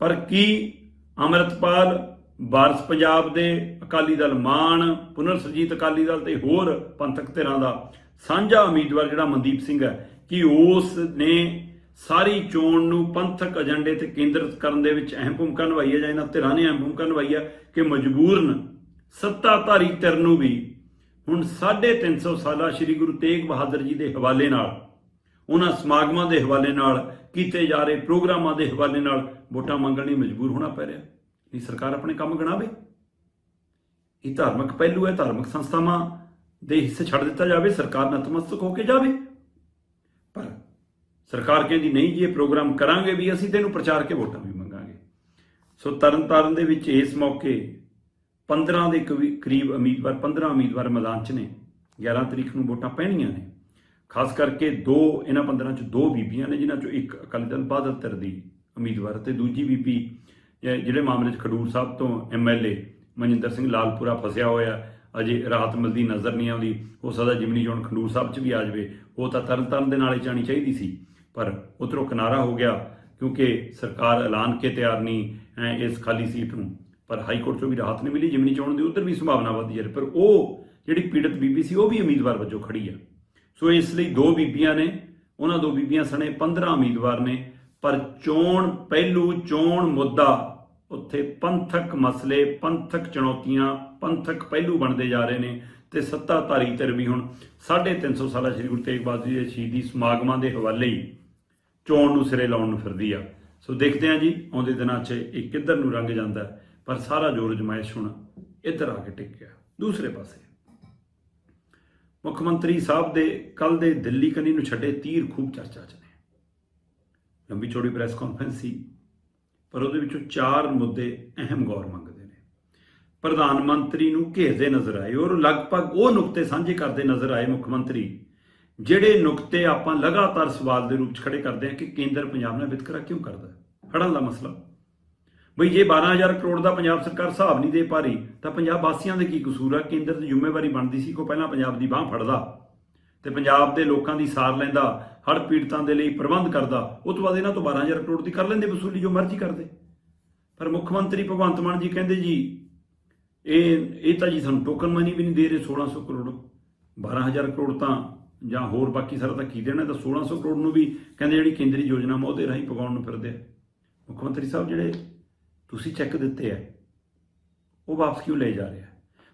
ਪਰ ਕੀ ਅਮਰਤਪਾਲ, ਵਾਰਸ ਪੰਜਾਬ ਦੇ ਅਕਾਲੀ ਦਲ ਮਾਨ ਪੁਨਰ ਸਰਜੀਤ ਅਕਾਲੀ ਦਲ ਤੇ ਹੋਰ ਪੰਥਕ ਧਿਰਾਂ ਦਾ ਸਾਂਝਾ ਉਮੀਦਵਾਰ ਜਿਹੜਾ ਮਨਦੀਪ ਸਿੰਘ ਹੈ, ਕਿ ਉਸ ਨੇ ਸਾਰੀ ਚੋਣ ਨੂੰ ਪੰਥਕ ਏਜੰਡੇ ਤੇ ਕੇਂਦਰਿਤ ਕਰਨ ਦੇ ਵਿੱਚ ਅਹਿਮ ਭੂਮਿਕਾ ਨਿਭਾਈ ਹੈ ਜਾਂ ਇਹਨਾਂ ਧਿਰਾਂ ਨੇ ਅਹਿਮ ਭੂਮਿਕਾ ਨਿਭਾਈ ਹੈ ਕਿ ਮਜਬੂਰਨ ਸੱਤਾਧਾਰੀ ਧਿਰ ਨੂੰ ਵੀ ਹੁਣ 350 ਸਾਲਾ ਸ੍ਰੀ ਗੁਰੂ ਤੇਗ ਬਹਾਦਰ ਜੀ ਦੇ ਹਵਾਲੇ ਨਾਲ ਉਹਨਾਂ ਸਮਾਗਮਾਂ ਦੇ ਹਵਾਲੇ ਨਾਲ, ਕੀਤੇ ਜਾ ਰਹੇ ਪ੍ਰੋਗਰਾਮਾਂ ਦੇ ਹਵਾਲੇ ਨਾਲ ਵੋਟਾਂ ਮੰਗਣ ਲਈ ਮਜਬੂਰ ਹੋਣਾ ਪੈ ਰਿਹਾ। ਇਹ ਸਰਕਾਰ ਆਪਣੇ ਕੰਮ ਗਣਾਵੇ। ਇਹ ਧਾਰਮਿਕ ਪਹਿਲੂ ਹੈ, ਧਾਰਮਿਕ ਸੰਸਥਾਵਾਂ ਦੇ ਹਿੱਸੇ ਛੱਡ ਦਿੱਤਾ ਜਾਵੇ, ਸਰਕਾਰ ਨਤਮਸਤਕ ਹੋ ਕੇ ਜਾਵੇ। ਪਰ ਸਰਕਾਰ ਕਹਿੰਦੀ ਨਹੀਂ ਜੀ, ਇਹ ਪ੍ਰੋਗਰਾਮ ਕਰਾਂਗੇ ਵੀ, ਅਸੀਂ ਤੈਨੂੰ ਪ੍ਰਚਾਰ ਕੇ ਵੋਟਾਂ ਵੀ ਮੰਗਾਂਗੇ। ਸੋ ਤਰਨਤਾਰਨ ਦੇ ਵਿੱਚ ਇਸ ਮੌਕੇ 15 ਦੇ ਕਵੀ- ਕਰੀਬ ਉਮੀਦਵਾਰ 15 ਉਮੀਦਵਾਰ ਮੈਦਾਨ 'ਚ ਨੇ। 11 ਤਰੀਕ ਨੂੰ ਵੋਟਾਂ ਪੈਣੀਆਂ ਨੇ। ਖਾਸ ਕਰਕੇ ਦੋ, ਇਹਨਾਂ 15 'ਚ ਦੋ ਬੀਬੀਆਂ ਨੇ, ਜਿਨ੍ਹਾਂ 'ਚੋਂ ਇੱਕ ਅਕਾਲੀ ਦਲ ਬਾਦਲ ਧਿਰ ਦੀ ਉਮੀਦਵਾਰ ਤੇ ਦੂਜੀ ਬੀਬੀ ਜਿਹੜੇ ਮਾਮਲੇ 'ਚ ਖਡੂਰ ਸਾਹਿਬ ਤੋਂ ਐਮਐਲਏ ਮਨਜਿੰਦਰ ਸਿੰਘ ਲਾਲਪੁਰਾ ਫਸਿਆ ਹੋਇਆ, ਅਜੇ ਰਾਹਤ ਮਿਲਦੀ ਨਜ਼ਰ ਨਹੀਂ ਆਉਂਦੀ, ਹੋ ਸਕਦਾ ਜਿਮਨੀ ਚੋਣ ਖਡੂਰ ਸਾਹਿਬ 'ਚ ਵੀ ਆ ਜਾਵੇ, ਉਹ ਤਾਂ ਤਰਨਤਾਰਨ ਦੇ ਨਾਲ ਹੀ ਜਾਣੀ ਚਾਹੀਦੀ ਸੀ, ਪਰ ਉਧਰੋਂ ਕਿਨਾਰਾ ਹੋ ਗਿਆ, ਕਿਉਂਕਿ ਸਰਕਾਰ ਐਲਾਨ ਕੇ ਤਿਆਰ ਨਹੀਂ ਹੈ ਇਸ ਖਾਲੀ ਸੀਟ ਨੂੰ, ਪਰ ਹਾਈ ਕੋਰਟ 'ਚੋਂ ਵੀ ਰਾਹਤ ਨਹੀਂ ਮਿਲੀ, ਜਿਮਨੀ ਚੋਣ ਦੀ ਉਧਰ ਵੀ ਸੰਭਾਵਨਾ ਵਧੀ ਰਹੀ, ਪਰ ਉਹ ਜਿਹੜੀ ਪੀੜਤ ਬੀਬੀ ਸੀ, ਉਹ ਵੀ ਉਮੀਦਵਾਰ ਵਜੋਂ ਖੜੀ ਆ। ਸੋ ਇਸ ਲਈ ਦੋ ਬੀਬੀਆਂ ਨੇ, ਉਹਨਾਂ ਦੋ ਬੀਬੀਆਂ ਸਣੇ 15 ਉਮੀਦਵਾਰ ਨੇ, ਪਰ ਚੋਣ ਪਹਿਲੂ, ਚੋਣ ਮੁੱਦਾ ਉੱਥੇ ਪੰਥਕ ਮਸਲੇ, ਪੰਥਕ ਚੁਣੌਤੀਆਂ, ਪੰਥਕ ਪਹਿਲੂ ਬਣਦੇ ਜਾ ਰਹੇ ਨੇ ਤੇ ਸੱਤਾਧਾਰੀ ਧਿਰ ਵੀ ਹੁਣ 350 ਸਾਲਾ ਸ੍ਰੀ ਗੁਰੂ ਤੇਗ ਬਹਾਦਰ ਜੀ ਦੇ ਸ਼ਹੀਦੀ ਸਮਾਗਮਾਂ ਦੇ ਹਵਾਲੇ ਹੀ ਚੋਣ ਨੂੰ ਸਿਰੇ ਲਾਉਣ ਨੂੰ ਫਿਰਦੀ ਆ। ਸੋ ਦੇਖਦੇ ਹਾਂ ਜੀ, ਆਉਂਦੇ ਦਿਨਾਂ 'ਚ ਇਹ ਕਿੱਧਰ ਨੂੰ ਰੰਗ ਜਾਂਦਾ, ਪਰ ਸਾਰਾ ਜੋਰ ਜਮਾਇਸ਼ ਹੁਣ ਇੱਧਰ ਆ ਕੇ ਟਿਕ ਗਿਆ। ਦੂਸਰੇ ਪਾਸੇ। ਮੁੱਖ ਮੰਤਰੀ ਸਾਹਿਬ ਦੇ ਕੱਲ ਦੇ ਦਿੱਲੀ ਕਨੀ ਨੂੰ ਛੱਡੇ ਤੀਰ ਖੂਬ ਚਰਚਾ 'ਚ ਨੇ। ਲੰਬੀ ਚੌੜੀ ਪ੍ਰੈਸ ਕਾਨਫਰੰਸ ਸੀ, ਪਰ ਉਹਦੇ ਵਿੱਚੋਂ ਚਾਰ ਮੁੱਦੇ ਅਹਿਮ ਗੌਰ ਮੰਗਦੇ ਨੇ। ਪ੍ਰਧਾਨ ਮੰਤਰੀ ਨੂੰ ਘੇਰਦੇ ਨਜ਼ਰ ਆਏ ਔਰ ਲਗਭਗ ਉਹ ਨੁਕਤੇ ਸਾਂਝੇ ਕਰਦੇ ਨਜ਼ਰ ਆਏ ਮੁੱਖ ਮੰਤਰੀ, ਜਿਹੜੇ ਨੁਕਤੇ ਆਪਾਂ ਲਗਾਤਾਰ ਸਵਾਲ ਦੇ ਰੂਪ 'ਚ ਖੜੇ ਕਰਦੇ ਹਾਂ ਕਿ ਕੇਂਦਰ ਪੰਜਾਬ ਨਾਲ ਵਿਤਕਰਾ ਕਿਉਂ ਕਰਦਾ ਹੈ? ਦਾ ਮਸਲਾ। ਬਈ ਜੇ 12000 ਕਰੋੜ ਦਾ ਪੰਜਾਬ ਸਰਕਾਰ ਹਿਸਾਬ ਨਹੀਂ ਦੇ ਪਾ ਰਹੀ, ਤਾਂ ਪੰਜਾਬ ਵਾਸੀਆਂ ਦੇ ਕੀ ਕਸੂਰ ਆ? ਕੇਂਦਰ ਦੀ ਜ਼ਿੰਮੇਵਾਰੀ ਬਣਦੀ ਸੀ ਕੋ ਪਹਿਲਾਂ ਪੰਜਾਬ ਦੀ ਬਾਹ ਫੜਦਾ ਤੇ ਪੰਜਾਬ ਦੇ ਲੋਕਾਂ ਦੀ ਸਾਰ ਲੈਂਦਾ, ਹੜ੍ਹ ਪੀੜਤਾਂ ਦੇ ਲਈ ਪ੍ਰਬੰਧ ਕਰਦਾ, ਉਹ ਤੋਂ ਬਾਅਦ ਇਹਨਾਂ ਤੋਂ 12000 ਕਰੋੜ ਦੀ ਕਰ ਲੈਂਦੇ ਵਸੂਲੀ ਜੋ ਮਰਜ਼ੀ ਕਰਦੇ। ਪਰ ਮੁੱਖ ਮੰਤਰੀ ਭਗਵੰਤ ਮਾਨ ਜੀ ਕਹਿੰਦੇ ਜੀ, ਇਹ ਇਹ ਤਾਂ ਜੀ ਸਾਨੂੰ ਟੋਕਨ ਮਨੀ ਵੀ ਨਹੀਂ ਦੇ ਰਹੇ 1600 ਕਰੋੜ। 12000 ਕਰੋੜ ਤਾਂ, ਜਾਂ ਹੋਰ ਬਾਕੀ ਸਾਰਾ ਤਾਂ ਕੀ ਦੇਣਾ ਤਾਂ 1600 ਕਰੋੜ ਨੂੰ ਵੀ ਕਹਿੰਦੇ ਜਿਹੜੀ ਕੇਂਦਰੀ ਯੋਜਨਾ ਮੋਹਦੇ ਰਾਹੀਂ ਪਕਾਉਣ ਨੂੰ ਫਿਰਦੇ ਆ। ਮੁੱਖ ਮੰਤਰੀ ਸਾਹਿਬ ਜਿਹੜੇ ਤੁਸੀਂ ਚੈੱਕ ਦਿੱਤੇ ਆ। ਉਹ ਵਾਪਸ ਕਿਉਂ ਲੈ ਜਾ ਰਿਹਾ?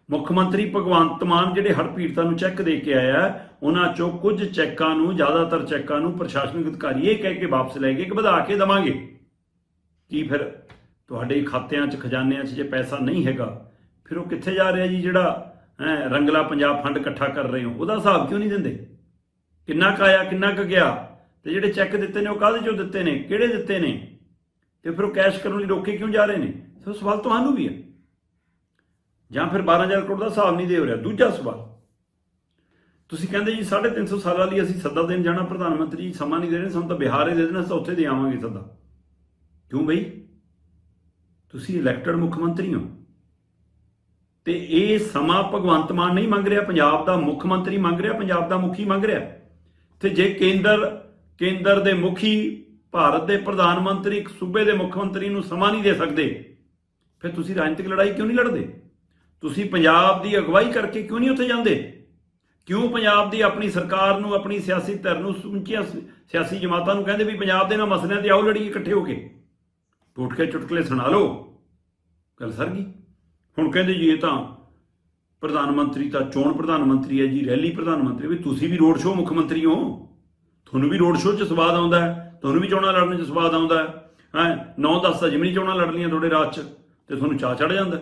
ਮੁੱਖ ਮੰਤਰੀ ਭਗਵੰਤ ਮਾਨ ਜਿਹੜੇ ਹੜ੍ਹ ਪੀੜਤਾਂ ਨੂੰ ਚੈੱਕ ਦੇ ਕੇ ਆਇਆ ਉਹਨਾਂ ਚੋਂ ਕੁਝ ਚੈੱਕਾਂ ਨੂੰ ਜ਼ਿਆਦਾਤਰ ਚੈੱਕਾਂ ਨੂੰ ਪ੍ਰਸ਼ਾਸਨਿਕ ਅਧਿਕਾਰੀ ਇਹ ਕਹਿ ਕੇ ਵਾਪਸ ਲੈ ਗਏ ਕਿ ਵਧਾ ਕੇ ਦਵਾਂਗੇ। ਕੀ ਫਿਰ ਤੁਹਾਡੇ ਖਾਤਿਆਂ 'ਚ ਖਜ਼ਾਨਿਆਂ 'ਚ ਜੇ ਪੈਸਾ ਨਹੀਂ ਹੈਗਾ ਫਿਰ ਉਹ ਕਿੱਥੇ ਜਾ ਰਿਹਾ ਜੀ ਜਿਹੜਾ ਹੈਂ, ਰੰਗਲਾ ਪੰਜਾਬ ਫੰਡ ਇਕੱਠਾ ਕਰ ਰਹੇ ਹੋ? ਉਹਦਾ ਹਿਸਾਬ ਕਿਉਂ ਨਹੀਂ ਦਿੰਦੇ? ਕਿੰਨਾ ਕੁ ਆਇਆ ਕਿੰਨਾ ਕੁ ਗਿਆ? ਤੇ ਜਿਹੜੇ ਚੈੱਕ ਦਿੱਤੇ ਨੇ ਉਹ ਕਾਹਦੇ ਚੋਂ ਦਿੱਤੇ ਨੇ? ਕਿਹੜੇ ਦਿੱਤੇ ਨੇ? ਤੇ ਫਿਰ ਉਹ ਕੈਸ਼ ਕਰਨ ਲਈ ਰੋਕੇ ਕਿਉਂ ਜਾ ਰਹੇ ਨੇ? ਸੋ ਸਵਾਲ ਤੁਹਾਨੂੰ ਵੀ ਹੈ। ਜਾਂ ਫਿਰ 12000 ਕਰੋੜ ਦਾ ਹਿਸਾਬ ਨਹੀਂ ਦੇ ਹੋ ਰਿਹਾ। ਦੂਜਾ ਸਵਾਲ, ਤੁਸੀਂ ਕਹਿੰਦੇ ਜੀ 350 ਸਾਲਾਂ ਲਈ ਅਸੀਂ ਸੱਦਾ ਦੇਣ ਜਾਣਾ, ਪ੍ਰਧਾਨ ਮੰਤਰੀ ਜੀ ਸਮਾਂ ਨਹੀਂ ਦੇ ਰਹੇ, ਸਾਨੂੰ ਤਾਂ ਬਿਹਾਰ ਹੀ ਦੇ ਦੇਣਾ ਤਾਂ ਉੱਥੇ ਦੇ ਆਵਾਂਗੇ ਸੱਦਾ। ਕਿਉਂ ਬਈ? ਤੁਸੀਂ ਇਲੈਕਟਡ ਮੁੱਖ ਮੰਤਰੀ ਹੋ। ਤੇ ਇਹ ਸਮਾਂ ਭਗਵੰਤ ਮਾਨ ਨਹੀਂ ਮੰਗ ਰਿਹਾ, ਪੰਜਾਬ ਦਾ ਮੁੱਖ ਮੰਤਰੀ ਮੰਗ ਰਿਹਾ, ਪੰਜਾਬ ਦਾ ਮੁਖੀ ਮੰਗ ਰਿਹਾ। ਤੇ ਜੇ ਕੇਂਦਰ ਕੇਂਦਰ ਦੇ ਮੁਖੀ ਭਾਰਤ ਦੇ ਪ੍ਰਧਾਨ ਮੰਤਰੀ ਇੱਕ ਸੂਬੇ ਦੇ ਮੁੱਖ ਮੰਤਰੀ ਨੂੰ ਸਮਾਂ ਨਹੀਂ ਦੇ ਸਕਦੇ। ਫਿਰ ਤੁਸੀਂ ਰਾਜਨੀਤਿਕ ਲੜਾਈ ਕਿਉਂ ਨਹੀਂ ਲੜਦੇ? ਤੁਸੀਂ ਪੰਜਾਬ ਦੀ ਅਗਵਾਈ ਕਰਕੇ ਕਿਉਂ ਨਹੀਂ ਉੱਥੇ ਜਾਂਦੇ? ਕਿਉਂ ਪੰਜਾਬ ਦੀ ਆਪਣੀ ਸਰਕਾਰ ਨੂੰ, ਆਪਣੀ ਸਿਆਸੀ ਧਿਰ ਨੂੰ ਸਮੁੱਚੀਆਂ ਸਿਆਸੀ ਜਮਾਤਾਂ ਨੂੰ ਕਹਿੰਦੇ ਵੀ ਪੰਜਾਬ ਦੇ ਨਾਲ ਮਸਲਿਆਂ ਤੇ ਆਓ, ਲੜੀਏ ਇਕੱਠੇ ਹੋ ਕੇ? ਟੁੱਟ ਕੇ ਚੁਟਕਲੇ ਸੁਣਾ ਲਓ। ਗੱਲ ਸਰ ਗਈ। ਹੁਣ ਕਹਿੰਦੇ ਜੀ ਇਹ ਤਾਂ ਪ੍ਰਧਾਨ ਮੰਤਰੀ ਤਾਂ ਚੋਣ ਪ੍ਰਧਾਨ ਮੰਤਰੀ ਹੈ ਜੀ, ਰੈਲੀ ਪ੍ਰਧਾਨ ਮੰਤਰੀ ਵੀ ਤੁਸੀਂ ਵੀ ਰੋਡ ਸ਼ੋਅ ਮੁੱਖ ਮੰਤਰੀ ਹੋ। ਤੁਹਾਨੂੰ ਵੀ ਰੋਡ ਸ਼ੋਅ 'ਚ ਸਵਾਦ ਆਉਂਦਾ ਹੈ। ਤੁਹਾਨੂੰ ਵੀ ਚੋਣਾਂ ਲੜਨ 'ਚ ਸਵਾਦ ਆਉਂਦਾ ਹੈ ਹੈ? 9-10 ਤਾਂ ਜਿਵੇਂ ਚੋਣਾਂ ਲੜਨੀਆਂ ਤੁਹਾਡੇ ਰਾਤ 'ਚ, ਤੇ ਤੁਹਾਨੂੰ ਚਾਹ ਚੜ ਜਾਂਦਾ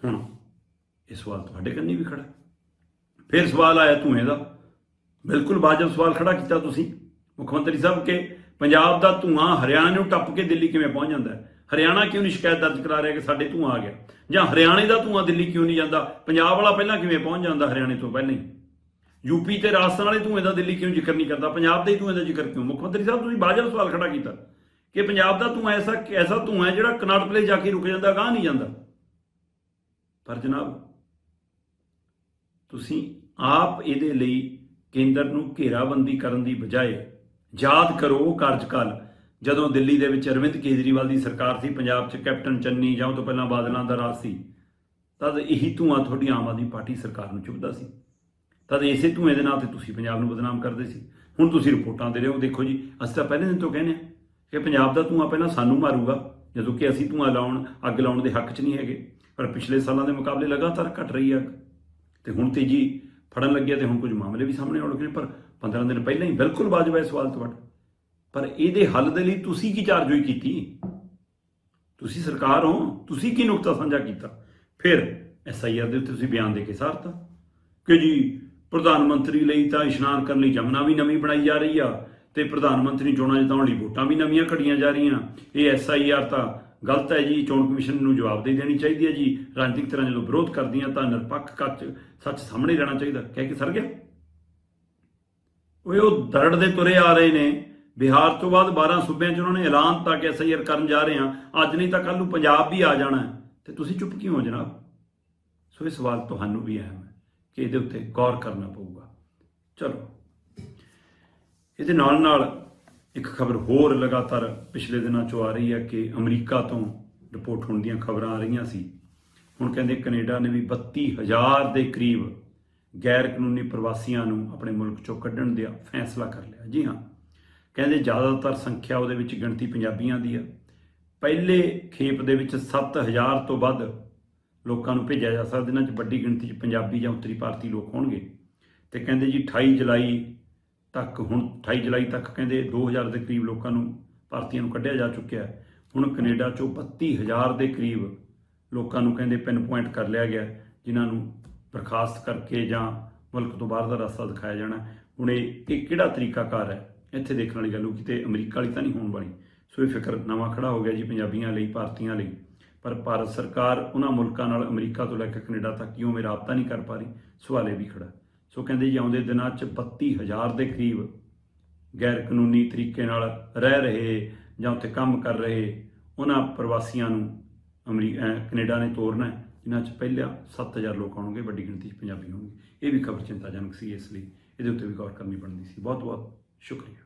ਹੁਣ ਇਹ ਸਵਾਲ ਤੁਹਾਡੇ ਕੰਨੀ ਵੀ ਖੜਾ ਫਿਰ ਸਵਾਲ ਆਇਆ ਧੂਏ ਦਾ। ਬਿਲਕੁਲ ਵਾਜਬ ਸਵਾਲ ਖੜਾ ਕੀਤਾ ਤੁਸੀਂ। ਮੁੱਖ ਮੰਤਰੀ ਸਾਹਿਬ ਕਿ ਪੰਜਾਬ ਦਾ ਧੂਆਂ ਹਰਿਆਣਾ ਨੂੰ ਟੱਪ ਕੇ ਦਿੱਲੀ ਕਿਵੇਂ ਪਹੁੰਚ ਜਾਂਦਾ ਹੈ? ਹਰਿਆਣਾ ਕਿਉਂ ਨਹੀਂ ਸ਼ਿਕਾਇਤ ਦਰਜ ਕਰਾ ਰਿਹਾ ਕਿ ਸਾਡੇ ਧੂਆਂ ਆ ਗਿਆ? ਜਾਂ ਹਰਿਆਣੇ ਦਾ ਧੂਆਂ ਦਿੱਲੀ ਕਿਉਂ ਨਹੀਂ ਜਾਂਦਾ? ਪੰਜਾਬ ਵਾਲਾ ਪਹਿਲਾਂ ਕਿਵੇਂ ਪਹੁੰਚ ਜਾਂਦਾ ਹਰਿਆਣੇ ਤੋਂ ਪਹਿਲਾਂ ਹੀ? ਯੂਪੀ ਤੇ ਰਾਜਸਥਾਨ ਵਾਲੇ ਧੂਏ ਦਾ ਦਿੱਲੀ ਕਿਉਂ ਜ਼ਿਕਰ ਨਹੀਂ ਕਰਦਾ? ਪੰਜਾਬ ਦੇ ਹੀ ਧੂਏ ਦਾ ਜ਼ਿਕਰ ਕਿਉਂ? ਮੁੱਖ ਮੰਤਰੀ ਸਾਹਿਬ, ਤੁਸੀਂ ਵਾਜਬ ਸਵਾਲ ਖੜਾ ਕੀਤਾ ਕਿ ਪੰਜਾਬ ਦਾ ਧੂਆਂ ਐਸਾ ਐਸਾ ਧੂਆਂ ਹੈ ਜਿਹੜਾ ਕਨਾਟ ਪਲੇ ਜਾ ਕੇ ਰੁਕ ਜਾਂਦਾ, ਗਾਹ ਨਹੀਂ ਜਾਂਦਾ? ਪਰ ਜਨਾਬ, ਤੁਸੀਂ ਆਪ ਇਹਦੇ ਲਈ ਕੇਂਦਰ ਨੂੰ ਘੇਰਾਬੰਦੀ ਕਰਨ ਦੀ ਬਜਾਏ ਯਾਦ ਕਰੋ ਉਹ ਕਾਰਜਕਾਲ ਜਦੋਂ ਦਿੱਲੀ ਦੇ ਵਿੱਚ ਅਰਵਿੰਦ ਕੇਜਰੀਵਾਲ ਦੀ ਸਰਕਾਰ ਸੀ, ਪੰਜਾਬ 'ਚ ਕੈਪਟਨ ਚੰਨੀ ਜਾਂ ਉਹ ਤੋਂ ਪਹਿਲਾਂ ਬਾਦਲਾਂ ਦਾ ਰਾਜ ਸੀ ਤਦ ਇਹੀ ਧੂਆਂ ਤੁਹਾਡੀ ਆਮ ਆਦਮੀ ਪਾਰਟੀ ਸਰਕਾਰ ਨੂੰ ਚੁੱਭਦਾ ਸੀ। ਤਦ ਇਸੇ ਧੂਏ ਦੇ ਨਾਂ ਤੇ ਤੁਸੀਂ ਪੰਜਾਬ ਨੂੰ ਬਦਨਾਮ ਕਰਦੇ ਸੀ। ਹੁਣ ਤੁਸੀਂ ਰਿਪੋਰਟਾਂ ਦੇ ਰਹੇ ਹੋ, ਦੇਖੋ ਜੀ, ਅਸੀਂ ਤਾਂ ਪਹਿਲੇ ਦਿਨ ਤੋਂ ਕਹਿੰਦੇ ਹਾਂ ਕਿ ਪੰਜਾਬ ਦਾ ਧੂਆਂ ਪਹਿਲਾਂ ਸਾਨੂੰ ਮਾਰੂਗਾ, ਜਦੋਂ ਕਿ ਅਸੀਂ ਧੂਆਂ ਲਾਉਣ, ਅੱਗ ਲਾਉਣ ਦੇ ਹੱਕ 'ਚ ਨਹੀਂ ਹੈਗੇ। ਪਰ ਪਿਛਲੇ ਸਾਲਾਂ ਦੇ ਮੁਕਾਬਲੇ ਲਗਾਤਾਰ ਘਟ ਰਹੀ ਹੈ ਅੱਗ। ਤੇ ਹੁਣ ਤੇਜੀ ਫੜਨ ਲੱਗਿਆ ਤੇ ਹੁਣ ਕੁਝ ਮਾਮਲੇ ਵੀ ਸਾਹਮਣੇ ਆਉਣ ਲੱਗੇ ਪਰ 15 ਦਿਨ ਪਹਿਲਾਂ ਹੀ ਬਿਲਕੁਲ ਵਾਜਬ ਹੈ ਸਵਾਲ ਤੁਹਾਡਾ। ਪਰ ਇਹਦੇ ਹੱਲ ਦੇ ਲਈ ਤੁਸੀਂ ਕੀ ਚਾਰਜੋਈ ਕੀਤੀ? ਤੁਸੀਂ ਸਰਕਾਰ ਹੋ, ਤੁਸੀਂ ਕੀ ਨੁਕਤਾ ਸਾਂਝਾ ਕੀਤਾ? ਫਿਰ ਐਸਆਈਆਰ ਦੇ ਉੱਤੇ ਤੁਸੀਂ ਬਿਆਨ ਦੇ ਕੇ ਸਾਰਤਾ। ਕਿ ਜੀ ਪ੍ਰਧਾਨ ਮੰਤਰੀ ਲਈ ਤਾਂ ਇਸ਼ਨਾਨ ਕਰਨ ਲਈ ਜਮਨਾ ਵੀ ਨਵੀਂ ਬਣਾਈ ਜਾ ਰਹੀ ਆ ਤੇ ਪ੍ਰਧਾਨ ਮੰਤਰੀ ਚੋਣਾਂ ਜਿਤਾਉਣ ਲਈ ਵੋਟਾਂ ਵੀ ਨਵੀਆਂ ਘੜੀਆਂ ਜਾ ਰਹੀਆਂ। ਇਹ ਐਸਆਈਆਰ ਤਾਂ ਗਲਤ ਹੈ ਜੀ, ਚੋਣ ਕਮਿਸ਼ਨ ਨੂੰ ਜਵਾਬਦੇਹੀ ਦੇਣੀ ਚਾਹੀਦੀ ਹੈ ਜੀ। ਰਾਜਨੀਤਿਕ ਤਰ੍ਹਾਂ ਜਦੋਂ ਵਿਰੋਧ ਕਰਦੀਆਂ ਤਾਂ ਨਿਰਪੱਖ ਕੱਚ ਸੱਚ ਸਾਹਮਣੇ ਰਹਿਣਾ ਚਾਹੀਦਾ। ਕਹਿ ਕੇ ਸਰ ਗਿਆ। ਓਏ, ਉਹ ਦਰੜ ਦੇ ਤੁਰੇ ਆ ਰਹੇ ਨੇ। ਬਿਹਾਰ ਤੋਂ ਬਾਅਦ 12 ਸੂਬਿਆਂ 'ਚ ਉਹਨਾਂ ਨੇ ਐਲਾਨ ਤਾਂ ਕਿ ਐਸਆਈਆਰ ਕਰਨ ਜਾ ਰਹੇ ਹਾਂ। ਅੱਜ ਨਹੀਂ ਤਾਂ ਕੱਲ ਨੂੰ ਪੰਜਾਬ ਵੀ ਆ ਜਾਣਾ ਹੈ। ਤੇ ਤੁਸੀਂ ਚੁੱਪ ਕਿਉਂ ਹੋ ਜਨਾਬ? ਸੋ ਇਹ ਸਵਾਲ ਤੁਹਾਨੂੰ ਵੀ ਅਹਿਮ ਹੈ। ਕਿ ਇਹਦੇ ਉੱਤੇ ਗੌਰ ਕਰਨਾ ਪਊਗਾ। ਚਲੋ। ਇਹਦੇ ਨਾਲ ਨਾਲ ਇੱਕ ਖਬਰ ਹੋਰ ਲਗਾਤਾਰ ਪਿਛਲੇ ਦਿਨਾਂ 'ਚੋਂ ਆ ਰਹੀ ਹੈ ਕਿ ਅਮਰੀਕਾ ਤੋਂ ਰਿਪੋਰਟ ਹੋਣ ਦੀਆਂ ਖਬਰਾਂ ਆ ਰਹੀਆਂ ਸੀ। ਹੁਣ ਕਹਿੰਦੇ ਕੈਨੇਡਾ ਨੇ ਵੀ 32000 ਦੇ ਕਰੀਬ ਗੈਰ ਕਾਨੂੰਨੀ ਪ੍ਰਵਾਸੀਆਂ ਨੂੰ ਆਪਣੇ ਮੁਲਕ ਚੋਂ ਕੱਢਣ ਦਾ ਫੈਸਲਾ ਕਰ ਲਿਆ। ਜੀ ਹਾਂ। ਕਹਿੰਦੇ ਜ਼ਿਆਦਾਤਰ ਸੰਖਿਆ ਉਹਦੇ ਵਿੱਚ ਗਿਣਤੀ ਪੰਜਾਬੀਆਂ ਦੀ ਆ ਪਹਿਲੇ ਖੇਪ ਦੇ ਵਿੱਚ 7000 ਤੋਂ ਵੱਧ ਲੋਕਾਂ ਨੂੰ ਭੇਜਿਆ ਜਾ ਸਕਦਾ ਇਹਨਾਂ 'ਚ ਵੱਡੀ ਗਿਣਤੀ 'ਚ ਪੰਜਾਬੀ ਜਾਂ ਉੱਤਰੀ ਭਾਰਤੀ ਲੋਕ ਹੋਣਗੇ। ਤੇ ਕਹਿੰਦੇ ਜੀ 28 ਜੁਲਾਈ ਤੱਕ, ਹੁਣ 28 ਜੁਲਾਈ ਤੱਕ ਕਹਿੰਦੇ 2000 ਦੇ ਕਰੀਬ ਲੋਕਾਂ ਨੂੰ, ਭਾਰਤੀਆਂ ਨੂੰ ਕੱਢਿਆ ਜਾ ਚੁੱਕਿਆ ਹੈ। ਹੁਣ ਕੈਨੇਡਾ ਚੋਂ 32000 ਦੇ ਕਰੀਬ ਲੋਕਾਂ ਨੂੰ ਕਹਿੰਦੇ ਪਿਨ ਪੁਆਇੰਟ ਕਰ ਲਿਆ ਗਿਆ, ਜਿਨ੍ਹਾਂ ਨੂੰ ਬਰਖਾਸਤ ਕਰਕੇ ਜਾਂ ਮੁਲਕ ਤੋਂ ਬਾਹਰ ਦਾ ਰਸਤਾ ਦਿਖਾਇਆ ਜਾਣਾ ਹੁਣ ਇਹ ਇਹ ਕਿਹੜਾ ਤਰੀਕਾਕਾਰ ਹੈ? ਇੱਥੇ ਦੇਖਣ ਵਾਲੀ ਗੱਲ ਹੋ ਕਿਤੇ ਅਮਰੀਕਾ ਵਾਲੀ ਤਾਂ ਨਹੀਂ ਹੋਣ ਵਾਲੀ। ਸੋ ਇਹ ਫਿਕਰ ਨਵਾਂ ਖੜਾ ਹੋ ਗਿਆ ਜੀ ਪੰਜਾਬੀਆਂ ਲਈ, ਭਾਰਤੀਆਂ ਲਈ। ਪਰ ਭਾਰਤ ਸਰਕਾਰ ਉਹਨਾਂ ਮੁਲਕਾਂ ਨਾਲ ਅਮਰੀਕਾ ਤੋਂ ਲੈ ਕੇ ਕੈਨੇਡਾ ਤੱਕ ਕਿਉਂ ਮੇਰਾ ਰਾਬਤਾ ਨਹੀਂ ਕਰ ਪਾ ਰਹੀ? ਸਵਾਲ ਇਹ ਵੀ ਖੜਾ ਸੋ ਕਹਿੰਦੇ ਜੀ ਆਉਂਦੇ ਦਿਨਾਂ 'ਚ 32000 ਦੇ ਕਰੀਬ ਗੈਰ ਕਾਨੂੰਨੀ ਤਰੀਕੇ ਨਾਲ ਰਹਿ ਰਹੇ ਜਾਂ ਉੱਥੇ ਕੰਮ ਕਰ ਰਹੇ ਉਹਨਾਂ ਪ੍ਰਵਾਸੀਆਂ ਨੂੰ ਅਮਰੀਕਾ ਕੈਨੇਡਾ ਨੇ ਤੋਰਨਾ ਹੈ, ਜਿਨ੍ਹਾਂ 'ਚ ਪਹਿਲਾਂ 7000 ਲੋਕ ਆਉਣਗੇ ਵੱਡੀ ਗਿਣਤੀ 'ਚ ਪੰਜਾਬੀ ਹੋਣਗੇ। ਇਹ ਵੀ ਖਬਰ ਚਿੰਤਾਜਨਕ ਸੀ ਇਸ ਲਈ ਇਹਦੇ ਉੱਤੇ ਵੀ ਗੌਰ ਕਰਨੀ ਬਣਦੀ ਸੀ। ਬਹੁਤ ਬਹੁਤ ਸ਼ੁਕਰੀਆ।